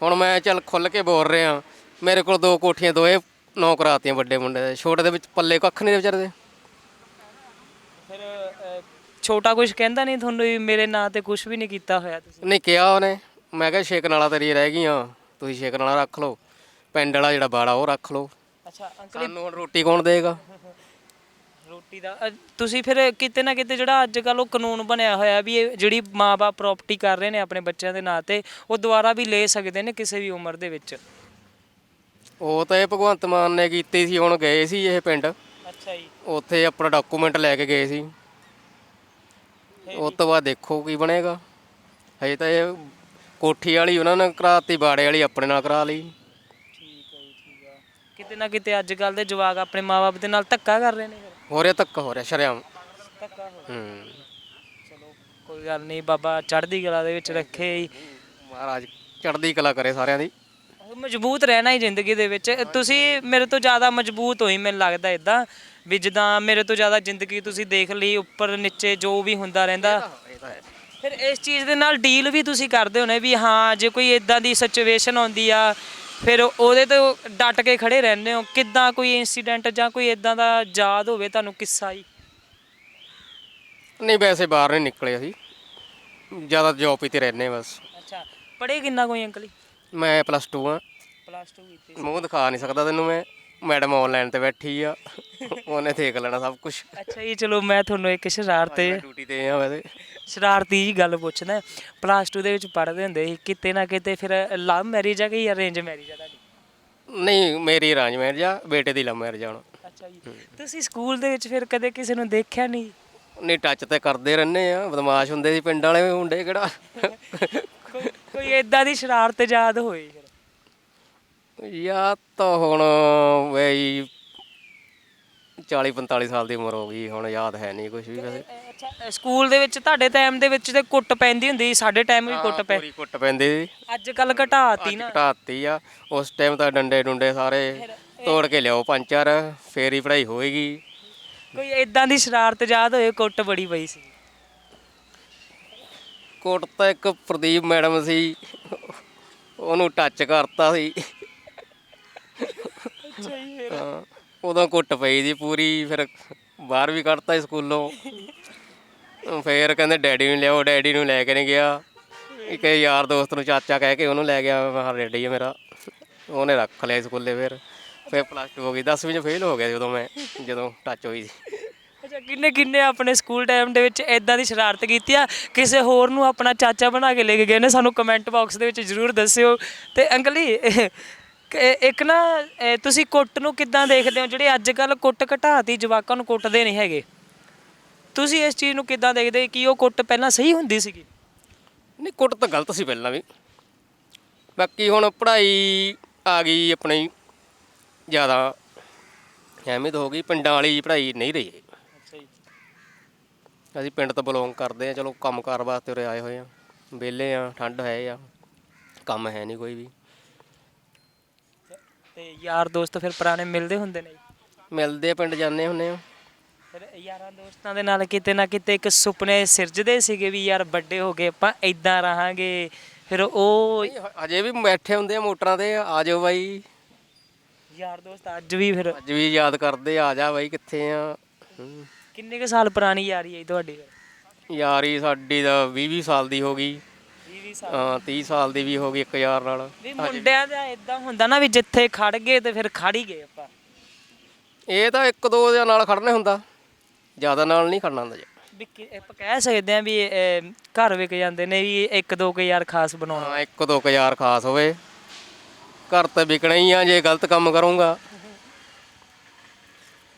ਹੁਣ ਮੈਂ ਚੱਲ ਖੁੱਲ ਕੇ ਬੋਲ ਰਿਹਾ ਮੇਰੇ ਕੋਲ ਦੋ ਕੋਠੀਆਂ ਦੋਏ ਨੌ ਕਰਾਤੀਆਂ ਵੱਡੇ ਮੁੰਡੇ ਦੇ ਛੋਟੇ ਦੇ ਵਿੱਚ ਪੱਲੇ ਕੱਖ ਨਹੀਂ ਵਿਚਾਰੇ ਦੇ। ਫਿਰ ਛੋਟਾ ਕੁਝ ਕਹਿੰਦਾ ਨਹੀਂ ਤੁਹਾਨੂੰ ਵੀ ਮੇਰੇ ਨਾਂ ਤੇ ਕੁਝ ਵੀ ਨਹੀਂ ਕੀਤਾ ਹੋਇਆ ਤੁਸੀਂ? ਨਹੀਂ ਕਿਹਾ ਉਹਨੇ। ਮੈਂ ਕਿਹਾ ਛੇਕ ਨਾਲਾ ਤੇਰੀ ਰਹਿ ਗਈਆਂ ਤੁਸੀਂ ਛੇਕ ਨਾਲਾ ਰੱਖ ਲਓ। ਪਿੰਡ ਵਾਲਾ ਜਿਹੜਾ ਬਾੜਾ ਉਹ ਰੱਖ ਲਓ। ਅੱਛਾ ਅੰਕਲ ਸਾਨੂੰ ਹੁਣ ਰੋਟੀ ਕੌਣ ਦੇਗਾ? ਰੋਟੀ ਦਾ। ਅ, ਤੁਸੀਂ ਫਿਰ ਕਿਤੇ ਨਾ ਕਿਤੇ ਜਿਹੜਾ ਅੱਜ ਕੱਲ ਉਹ ਕਾਨੂੰਨ ਬਣਿਆ ਹੋਇਆ ਵੀ ਇਹ ਜਿਹੜੀ ਮਾਪੇ ਪ੍ਰਾਪਰਟੀ ਕਰ ਰਹੇ ਨੇ ਆਪਣੇ ਬੱਚਿਆਂ ਦੇ ਨਾਂ ਤੇ ਉਹ ਦੁਬਾਰਾ ਵੀ ਲੈ ਸਕਦੇ ਨੇ ਕਿਸੇ ਵੀ ਉਮਰ ਦੇ ਵਿੱਚ। ਉਹ ਤਾਂ ਇਹ ਭਗਵੰਤ ਮਾਨ ਨੇ ਕੀਤੀ ਸੀ ਹੁਣ ਗਏ ਸੀ ਇਹ ਪਿੰਡ। ਅੱਛਾ ਜੀ। ਉੱਥੇ ਆਪਣਾ ਡਾਕੂਮੈਂਟ ਲੈ ਕੇ ਗਏ ਸੀ। ਉਸ ਤੋਂ ਬਾਅਦ ਦੇਖੋ ਕੀ ਬਣੇਗਾ। ਹਜੇ ਤਾਂ ਇਹ ਕੋਠੀ ਵਾਲੀ ਉਹਨਾਂ ਨੇ ਕਰਾਤੀ ਬਾੜੇ ਵਾਲੀ ਆਪਣੇ ਨਾਲ ਕਰਾ ਲਈ। ਠੀਕ ਹੈ ਜੀ ਠੀਕ ਆ ਕਿਤੇ ਨਾ ਕਿਤੇ ਅੱਜ ਕੱਲ ਦੇ ਜਵਾਕ ਆਪਣੇ ਮਾਪੇ ਦੇ ਨਾਲ ਧੱਕਾ ਕਰ ਰਹੇ ਨੇ ਫਿਰ। ਹੋ ਰਿਹਾ ਧੱਕਾ ਹੋ ਰਿਹਾ ਸ਼ਰਿਆਮ। ਧੱਕਾ ਹੋ ਹੂੰ। ਚਲੋ ਕੋਈ ਗੱਲ ਨਹੀਂ ਬਾਬਾ ਚੜ੍ਹਦੀ ਕਲਾ ਦੇ ਵਿੱਚ ਰੱਖੇ ਜੀ ਮਹਾਰਾਜ ਚੜ੍ਹਦੀ ਕਲਾ ਕਰੇ ਸਾਰਿਆਂ ਦੀ। ਮਜ਼ਬੂਤ ਰਹਿਣਾ ਹੀ ਜ਼ਿੰਦਗੀ ਦੇ ਵਿੱਚ। ਤੁਸੀਂ ਮੇਰੇ ਤੋਂ ਜ਼ਿਆਦਾ ਮਜ਼ਬੂਤ ਹੋਈ ਮੈਨੂੰ ਲੱਗਦਾ ਇਦਾਂ ਵੀ ਜਿੱਦਾਂ ਮੇਰੇ ਤੋਂ ਜ਼ਿਆਦਾ ਜ਼ਿੰਦਗੀ ਤੁਸੀਂ ਦੇਖ ਲਈ ਉੱਪਰ ਨੀਚੇ ਜੋ ਵੀ ਹੁੰਦਾ ਰਹਿੰਦਾ। ਇਹ ਤਾਂ ਹੈ ਫਿਰ ਇਸ ਚੀਜ਼ ਦੇ ਨਾਲ ਡੀਲ ਵੀ ਤੁਸੀਂ ਕਰਦੇ ਹੋਣੇ ਵੀ ਹਾਂ ਜੇ ਕੋਈ ਇਦਾਂ ਦੀ ਸਿਚੁਏਸ਼ਨ ਆਉਂਦੀ ਆ ਫਿਰ ਉਹਦੇ ਤੋਂ ਡਟ ਕੇ ਖੜੇ ਰਹਿੰਦੇ ਹੋ। ਕਿੱਦਾਂ ਕੋਈ ਇਨਸੀਡੈਂਟ ਜਾਂ ਕੋਈ ਇਦਾਂ ਦਾ ਯਾਦ ਹੋਵੇ ਤੁਹਾਨੂੰ ਕਿੱਸਾ ਹੀ ਨਹੀਂ ਵੈਸੇ ਬਾਹਰ ਨਹੀਂ ਨਿਕਲੇ ਅਸੀਂ ਜ਼ਿਆਦਾ ਜੌਬ ਹੀ ਤੇ ਰਹਿੰਦੇ ਬਸ। ਅੱਛਾ ਪੜ੍ਹੇ ਕਿੰਨਾ ਕੋਈ ਅੰਕਲ ਜੀ? ਮੈਂ ਪਲੱਸ 2 ਆ। ਪਲੱਸ 2 ਕੀਤੀ ਮੂੰਹ ਦਿਖਾ ਨਹੀਂ ਸਕਦਾ ਤੈਨੂੰ ਮੈਂ। ਮੈਡਮ ਆਨਲਾਈਨ ਤੇ ਬੈਠੀ ਆ। ਉਹਨੇ ਦੇਖ ਲੈਣਾ ਸਭ ਕੁਝ ਅੱਛਾ ਜੀ ਚਲੋ ਮੈਂ ਤੁਹਾਨੂੰ ਇੱਕ ਸ਼ਰਾਰਤੇ ਡਿਊਟੀ ਤੇ ਆ ਵੈਸੇ। ਸ਼ਰਾਰਤੀ ਜੀ ਗੱਲ ਪੁੱਛਦਾ। ਪਲੱਸ 2 ਦੇ ਵਿੱਚ ਪੜ੍ਹਦੇ ਹੁੰਦੇ ਸੀ ਕਿਤੇ ਨਾ ਕਿਤੇ ਫਿਰ ਲਵ ਮੈਰਿਜ ਆ ਕਿ ਅਰੇਂਜ ਮੈਰਿਜ ਆ ਤੁਹਾਡੀ? ਨਹੀਂ ਮੇਰੀ ਅਰੇਂਜਮੈਂਟ ਜਾਂ ਬੇਟੇ ਦੀ ਲਵ ਮੈਰਿਜ ਹੁਣ। ਅੱਛਾ ਜੀ। ਤੁਸੀਂ ਸਕੂਲ ਦੇ ਵਿੱਚ ਫਿਰ ਕਦੇ ਕਿਸੇ ਨੂੰ ਦੇਖਿਆ ਨਹੀਂ? ਨਹੀਂ ਟੱਚ ਤੇ ਕਰਦੇ ਰਹਿੰਦੇ ਆ। ਬਦਮਾਸ਼ ਹੁੰਦੇ ਸੀ ਪਿੰਡ ਵਾਲੇ ਮੁੰਡੇ ਕਿਹੜਾ। ਕੋਈ ਕੋਈ ਇਦਾਂ ਦੀ ਸ਼ਰਾਰਤ ਯਾਦ ਹੋਈ ਯਾ ਤਾਂ ਹੁਣ ਵਈ 40 45 ਸਾਲ ਦੀ ਉਮਰ ਹੋ ਗਈ ਹੁਣ ਯਾਦ ਹੈ ਨਹੀਂ ਕੁਝ ਵੀ ਵੈਸੇ। ਅੱਛਾ ਸਕੂਲ ਦੇ ਵਿੱਚ ਤੁਹਾਡੇ ਟਾਈਮ ਦੇ ਵਿੱਚ ਤੇ ਕੁੱਟ ਪੈਂਦੀ ਹੁੰਦੀ ਸੀ ਸਾਡੇ ਟਾਈਮ ਵੀ ਕੁੱਟ ਪੈ ਪੂਰੀ ਕੁੱਟ ਪੈਂਦੀ ਸੀ। ਅੱਜ ਕੱਲ ਘਟਾਤੀ ਨਾ। ਘਟਾਤੀ ਆ ਉਸ ਟਾਈਮ ਤਾਂ ਡੰਡੇ ਡੁੰਡੇ ਸਾਰੇ ਤੋੜ ਕੇ ਲਿਆਓ ਪੰਜ ਚਾਰ ਫੇਰ ਹੀ ਪੜ੍ਹਾਈ ਹੋਏਗੀ। ਕੋਈ ਇਦਾਂ ਦੀ ਸ਼ਰਾਰਤ ਯਾਦ ਹੋਏ ਕੁੱਟ ਬੜੀ ਪਈ ਸੀ। ਕੋਟ ਤਾਂ ਇੱਕ ਪ੍ਰਦੀਪ ਮੈਡਮ ਸੀ ਉਹਨੂੰ ਟੱਚ ਕਰਤਾ ਸੀ। ਹਾਂ, ਉਦੋਂ ਕੁੱਟ ਪਈ ਦੀ ਪੂਰੀ ਫਿਰ ਬਾਹਰ ਵੀ ਕੱਢਤਾ ਸੀ ਸਕੂਲੋਂ। ਫੇਰ ਕਹਿੰਦੇ ਡੈਡੀ ਨੂੰ ਲਿਆਓ ਡੈਡੀ ਨੂੰ ਲੈ ਕੇ ਨਹੀਂ ਗਿਆ। ਇੱਕ ਯਾਰ ਦੋਸਤ ਨੂੰ ਚਾਚਾ ਕਹਿ ਕੇ ਉਹਨੂੰ ਲੈ ਗਿਆ ਮੈਂ ਕਿਹਾ ਰੈਡੀ ਹੈ ਮੇਰਾ। ਉਹਨੇ ਰੱਖ ਲਿਆ ਸਕੂਲੇ ਫਿਰ। ਫਿਰ ਪਲੱਸ 2 ਹੋ ਗਈ। 10ਵੀਂ ਚ ਫੇਲ ਹੋ ਗਿਆ ਜਦੋਂ ਮੈਂ ਜਦੋਂ ਟੱਚ ਹੋਈ ਸੀ। ਅੱਛਾ ਕਿੰਨੇ ਕਿੰਨੇ ਆਪਣੇ ਸਕੂਲ ਟਾਈਮ ਦੇ ਵਿੱਚ ਇਦਾਂ ਦੀ ਸ਼ਰਾਰਤ ਕੀਤੀ ਆ? ਕਿਸੇ ਹੋਰ ਨੂੰ ਆਪਣਾ ਚਾਚਾ ਬਣਾ ਕੇ ਲੈ ਕੇ ਗਏ ਨੇ? ਸਾਨੂੰ ਕਮੈਂਟ ਬਾਕਸ ਦੇ ਵਿੱਚ ਜਰੂਰ ਦੱਸਿਓ। ਤੇ ਅੰਕਲ ਜੀ ਇਹ- ਇੱਕ ਨਾ ਇਹ ਤੁਸੀਂ ਕੁੱਟ ਨੂੰ ਕਿੱਦਾਂ ਦੇਖਦੇ ਹੋ? ਜਿਹੜੇ ਅੱਜ ਕੱਲ ਕੁੱਟ ਘਟਾਤੀ ਜਵਾਕਾਂ ਨੂੰ ਕੁੱਟਦੇ ਨਹੀਂ ਹੈਗੇ। ਤੁਸੀਂ ਇਸ ਚੀਜ਼ ਨੂੰ ਕਿੱਦਾਂ ਦੇਖਦੇ ਕਿ ਉਹ ਕੁੱਟ ਪਹਿਲਾਂ ਸਹੀ ਹੁੰਦੀ ਸੀਗੀ? ਨਹੀਂ ਕੁੱਟ ਤਾਂ ਗਲਤ ਸੀ ਪਹਿਲਾਂ ਵੀ। ਬਾਕੀ ਹੁਣ ਪੜ੍ਹਾਈ ਆ ਗਈ ਆਪਣੀ ਜ਼ਿਆਦਾ ਅਹਿਮੀਅਤ ਹੋ ਗਈ। ਪਿੰਡਾਂ ਵਾਲੀ ਪੜ੍ਹਾਈ ਨਹੀਂ ਰਹੀ ਅੱਛਾ ਜੀ। ਅਸੀਂ ਪਿੰਡ ਤੋਂ ਬਿਲੋਂਗ ਕਰਦੇ ਆ ਚਲੋ ਕੰਮਕਾਰ ਵਾਸਤੇ ਉਰੇ ਆਏ ਹੋਏ ਆ ਵਿਹਲੇ ਆ ਠੰਡ ਹੈ ਆ। ਕੰਮ ਹੈ ਨਹੀਂ ਕੋਈ ਵੀ। ਤੇ ਯਾਰ ਦੋਸਤ ਫਿਰ ਪੁਰਾਣੇ ਮਿਲਦੇ ਹੁੰਦੇ ਨੇ? ਮਿਲਦੇ ਆ ਪਿੰਡ ਜਾਂਦੇ ਹੁੰਦੇ ਆ। ਫਿਰ ਯਾਰਾਂ ਦੋਸਤਾਂ ਦੇ ਨਾਲ ਕਿਤੇ ਨਾ ਕਿਤੇ ਇੱਕ ਸੁਪਨੇ ਸਿਰਜਦੇ ਸੀਗੇ ਵੀ ਯਾਰ ਵੱਡੇ ਹੋ ਕੇ ਆਪਾਂ ਇਦਾਂ ਰਹਾਂਗੇ। ਫਿਰ ਉਹ ਨਹੀਂ, ਹ- ਅਜੇ ਵੀ ਬੈਠੇ ਹੁੰਦੇ ਆ ਮੋਟਰਾਂ ਤੇ ਆ ਜਾਓ ਬਾਈ। ਯਾਰ ਦੋਸਤ ਅੱਜ ਵੀ ਫਿਰ ਅੱਜ ਵੀ ਯਾਦ ਕਰਦੇ ਆ ਜਾ ਬਾਈ ਕਿੱਥੇ ਆ? ਹੂੰ। ਕਿੰਨੇ ਕੁ ਸਾਲ ਪੁਰਾਣੀ ਯਾਰੀ ਹੈ ਜੀ ਤੁਹਾਡੀ? ਯਾਰੀ ਸਾਡੀ ਦਾ 20 20 ਸਾਲ ਦੀ ਹੋ ਗਈ। 20 ਸਾਲ। ਹਾਂ 30 ਸਾਲ ਦੀ ਵੀ ਹੋ ਗਈ ਇੱਕ ਯਾਰ ਨਾਲ। ਵੀ ਮੁੰਡਿਆਂ ਦਾ ਇਦਾਂ ਹੁੰਦਾ ਨਾ ਵੀ ਜਿੱਥੇ ਖੜ ਗਏ ਤੇ ਫਿਰ ਖੜ ਹੀ ਗਏ ਆਪਾਂ। ਇਹ ਤਾਂ ਇੱਕ ਦੋ ਦੇ ਨਾਲ ਖੜਨੇ ਹੁੰਦਾ। ਜ਼ਿਆਦਾ ਨਾਲ ਨਹੀਂ ਖੜਨਾ ਹੁੰਦਾ ਜੀ। ਵੀ ਕਿ- ਆਪਾਂ ਕਹਿ ਸਕਦੇ ਆ ਵੀ ਇਹ, ਘਰ ਵਿਕ ਜਾਂਦੇ ਨੇ ਵੀ ਇੱਕ ਦੋ ਕੁ ਯਾਰ ਖਾਸ ਬਣਾਉਣਾ। ਹਾਂ ਇੱਕ ਦੋ ਕੁ ਯਾਰ ਖਾਸ ਹੋਵੇ। ਘਰ ਤੇ ਵਿਕਣਾ ਹੀ ਆ ਜੇ ਗਲਤ ਕੰਮ ਕਰੂੰਗਾ।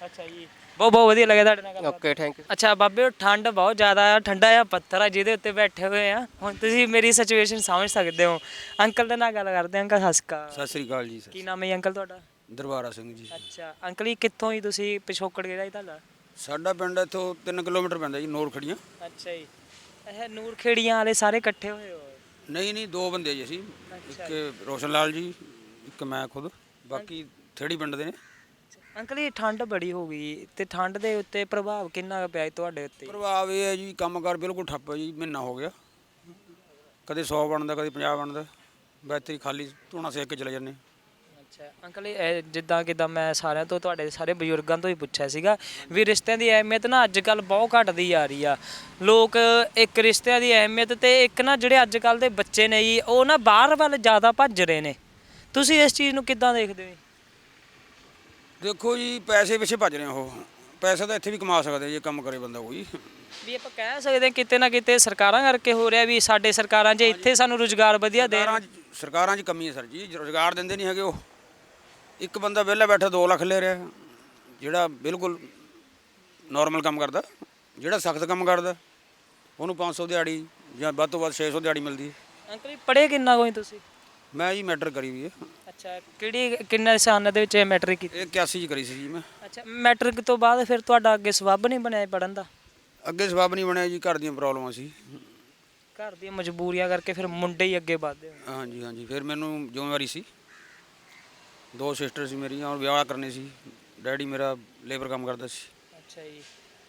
ਅੱਛਾ ਜੀ। ਬਹੁਤ ਬਹੁਤ ਵਧੀਆ ਲੱਗਿਆ ਤੁਹਾਡੇ ਨਾਲ ਗੱਲ ਓਕੇ ਥੈਂਕ ਯੂ ਅੱਛਾ ਬਾਬੇ ਉਹ ਠੰਡ ਬਹੁਤ ਜ਼ਿਆਦਾ ਆ ਠੰਡਾ ਆ ਪੱਥਰ ਆ ਜਿਹਦੇ ਉੱਤੇ ਬੈਠੇ ਹੋਏ ਆ। ਹੁਣ ਤੁਸੀਂ ਮੇਰੀ ਸਿਚੁਏਸ਼ਨ ਸਮਝ ਸਕਦੇ ਹੋ। ਅੰਕਲ ਦੇ ਨਾਲ ਗੱਲ ਕਰਦੇ ਹਾਂ। ਅੰਕਲ ਹਸਕਾ ਸਤਿ ਸ੍ਰੀ ਅਕਾਲ ਜੀ ਕੀ ਨਾਮ ਹੈ ਜੀ ਅੰਕਲ ਤੁਹਾਡਾ? ਦਰਬਾਰਾ ਸਿੰਘ ਜੀ। ਅੱਛਾ ਅੰਕਲ ਜੀ ਕਿੱਥੋਂ ਹੀ ਤੁਸੀਂ? ਪਿਛੋਕੜ ਗਿਆ ਜੀ ਤੁਹਾਡਾ? ਸਾਡਾ ਪਿੰਡ ਇੱਥੋਂ 3 ਕਿਲੋਮੀਟਰ ਪੈਂਦਾ ਜੀ ਨੌਰ ਖੜੀਆਂ ਅੱਛਾ ਜੀ। ਇਹ ਨੂਰ ਖੇੜੀਆਂ ਵਾਲੇ ਸਾਰੇ ਇਕੱਠੇ ਹੋਏ ਹੋ? ਨਹੀਂ ਨਹੀਂ ਦੋ ਬੰਦੇ ਜੀ ਅਸੀਂ। ਇੱਕ ਰੋਸ਼ਨ ਲਾਲ ਜੀ ਇੱਕ ਮੈਂ ਖੁਦ। ਬਾਕੀ ਥੇੜੀ ਪਿੰਡ ਦੇ ਨੇ। ਅੰਕਲ ਜੀ ਠੰਡ ਬੜੀ ਹੋ ਗਈ ਤੇ ਠੰਡ ਦੇ ਉੱਤੇ ਪ੍ਰਭਾਵ ਕਿੰਨਾ ਕੁ ਪਿਆ ਜੀ ਤੁਹਾਡੇ ਉੱਤੇ? ਪ੍ਰਭਾਵ ਇਹ ਹੈ ਜੀ ਕੰਮਕਾਰ ਬਿਲਕੁਲ ਠੱਪ ਹੈ ਜੀ ਮਹੀਨਾ ਹੋ ਗਿਆ। ਕਦੇ 100 ਬਣਦਾ ਕਦੇ 50 ਬਣਦਾ। ਬੈਤਰੀ ਖਾਲੀ ਧੂਣਾ ਸੇਕ ਕੇ ਚਲੇ ਜਾਂਦੇ ਅੱਛਾ ਅੰਕਲ ਇਹ ਜਿੱਦਾਂ ਕਿਦਾਂ ਮੈਂ ਸਾਰਿਆਂ ਤੋਂ ਤੁਹਾਡੇ ਸਾਰੇ ਬਜ਼ੁਰਗਾਂ ਤੋਂ ਹੀ ਪੁੱਛਿਆ ਸੀਗਾ ਵੀ ਰਿਸ਼ਤਿਆਂ ਦੀ ਅਹਿਮੀਅਤ ਨਾ ਅੱਜ ਕੱਲ ਬਹੁਤ ਘਟਦੀ ਆ ਰਹੀ ਆ। ਲੋਕ ਇੱਕ ਰਿਸ਼ਤਿਆਂ ਦੀ ਅਹਿਮੀਅਤ ਤੇ ਇੱਕ ਨਾ ਜਿਹੜੇ ਅੱਜ ਕੱਲ ਦੇ ਬੱਚੇ ਨੇ ਜੀ ਉਹ ਨਾ ਬਾਹਰ ਵੱਲ ਜ਼ਿਆਦਾ ਭੱਜ ਰਹੇ ਨੇ। ਤੁਸੀਂ ਇਸ ਚੀਜ਼ ਨੂੰ ਕਿੱਦਾਂ ਦੇਖਦੇ ਹੋ? ਦੇਖੋ ਜੀ ਪੈਸੇ ਪਿੱਛੇ ਭੱਜ ਰਹੇ ਆ ਉਹ। ਪੈਸਾ ਤਾਂ ਇੱਥੇ ਵੀ ਕਮਾ ਸਕਦੇ ਜੇ ਕੰਮ ਕਰੇ ਬੰਦਾ ਕੋਈ। ਵੀ ਆਪਾਂ ਕਹਿ ਸਕਦੇ ਹਾਂ ਕਿਤੇ ਨਾ ਕਿਤੇ ਸਰਕਾਰਾਂ ਕਰਕੇ ਹੋ ਰਿਹਾ ਵੀ ਸਾਡੇ ਸਰਕਾਰਾਂ ਜੇ ਇੱਥੇ ਸਾਨੂੰ ਰੁਜ਼ਗਾਰ ਵਧੀਆ ਦੇਣ। ਸਰਕਾਰਾਂ 'ਚ- ਸਰਕਾਰਾਂ 'ਚ ਕਮੀ ਹੈ ਸਰ ਜੀ ਰੋਜ਼ਗਾਰ ਦਿੰਦੇ ਨਹੀਂ ਹੈਗੇ ਉਹ। ਇੱਕ ਬੰਦਾ ਵਿਹਲਾ ਬੈਠਾ 2 ਲੱਖ ਲੈ ਰਿਹਾ ਜਿਹੜਾ ਬਿਲਕੁਲ ਨਾਰਮਲ ਕੰਮ ਕਰਦਾ ਜਿਹੜਾ ਸਖਤ ਕੰਮ ਕਰਦਾ ਉਹਨੂੰ 500 ਦਿਹਾੜੀ ਜਾਂ ਵੱਧ ਤੋਂ ਵੱਧ 600 ਦਿਹਾੜੀ ਮਿਲਦੀ। ਹੈ ਅੰਕਲ ਜੀ ਪੜ੍ਹੇ ਕਿੰਨਾ ਕੋਈ ਤੁਸੀਂ? ਮੈਂ ਜੀ ਮੈਟਰ ਕਰੀ ਵੀ ਹੈ ਅੱਛਾ ਕਿਹੜੀ ਕਿੰਨੇ ਸਾਲ ਦੇ ਵਿੱਚ ਮੈਟ੍ਰਿਕ ਕੀਤੀ? ਇਹ 81 ਚ ਕਰੀ ਸੀ ਜੀ ਮੈਂ। ਅੱਛਾ ਮੈਟ੍ਰਿਕ ਤੋਂ ਬਾਅਦ ਫਿਰ ਤੁਹਾਡਾ ਅੱਗੇ ਸਬੱਬ ਨਹੀਂ ਬਣਿਆ ਪੜਨ ਦਾ? ਅੱਗੇ ਸਬਬ ਨਹੀਂ ਬਣਿਆ ਜੀ ਘਰ ਦੀਆਂ ਪ੍ਰੋਬਲਮਾਂ ਸੀ। ਘਰ ਦੀਆਂ ਮਜਬੂਰੀਆਂ ਕਰਕੇ ਫਿਰ ਮੁੰਡੇ ਹੀ ਅੱਗੇ ਵਧਦੇ ਹੋ ਹਾਂਜੀ ਹਾਂਜੀ ਫਿਰ ਮੈਨੂੰ ਜ਼ਿੰਮੇਵਾਰੀ ਸੀ। ਦੋ ਸਿਸਟਰ ਸੀ ਮੇਰੀਆਂ ਔਰ ਵਿਆਹ ਕਰਨੇ ਸੀ। ਡੈਡੀ ਮੇਰਾ ਲੇਬਰ ਕੰਮ ਕਰਦਾ ਸੀ। ਅੱਛਾ ਜੀ।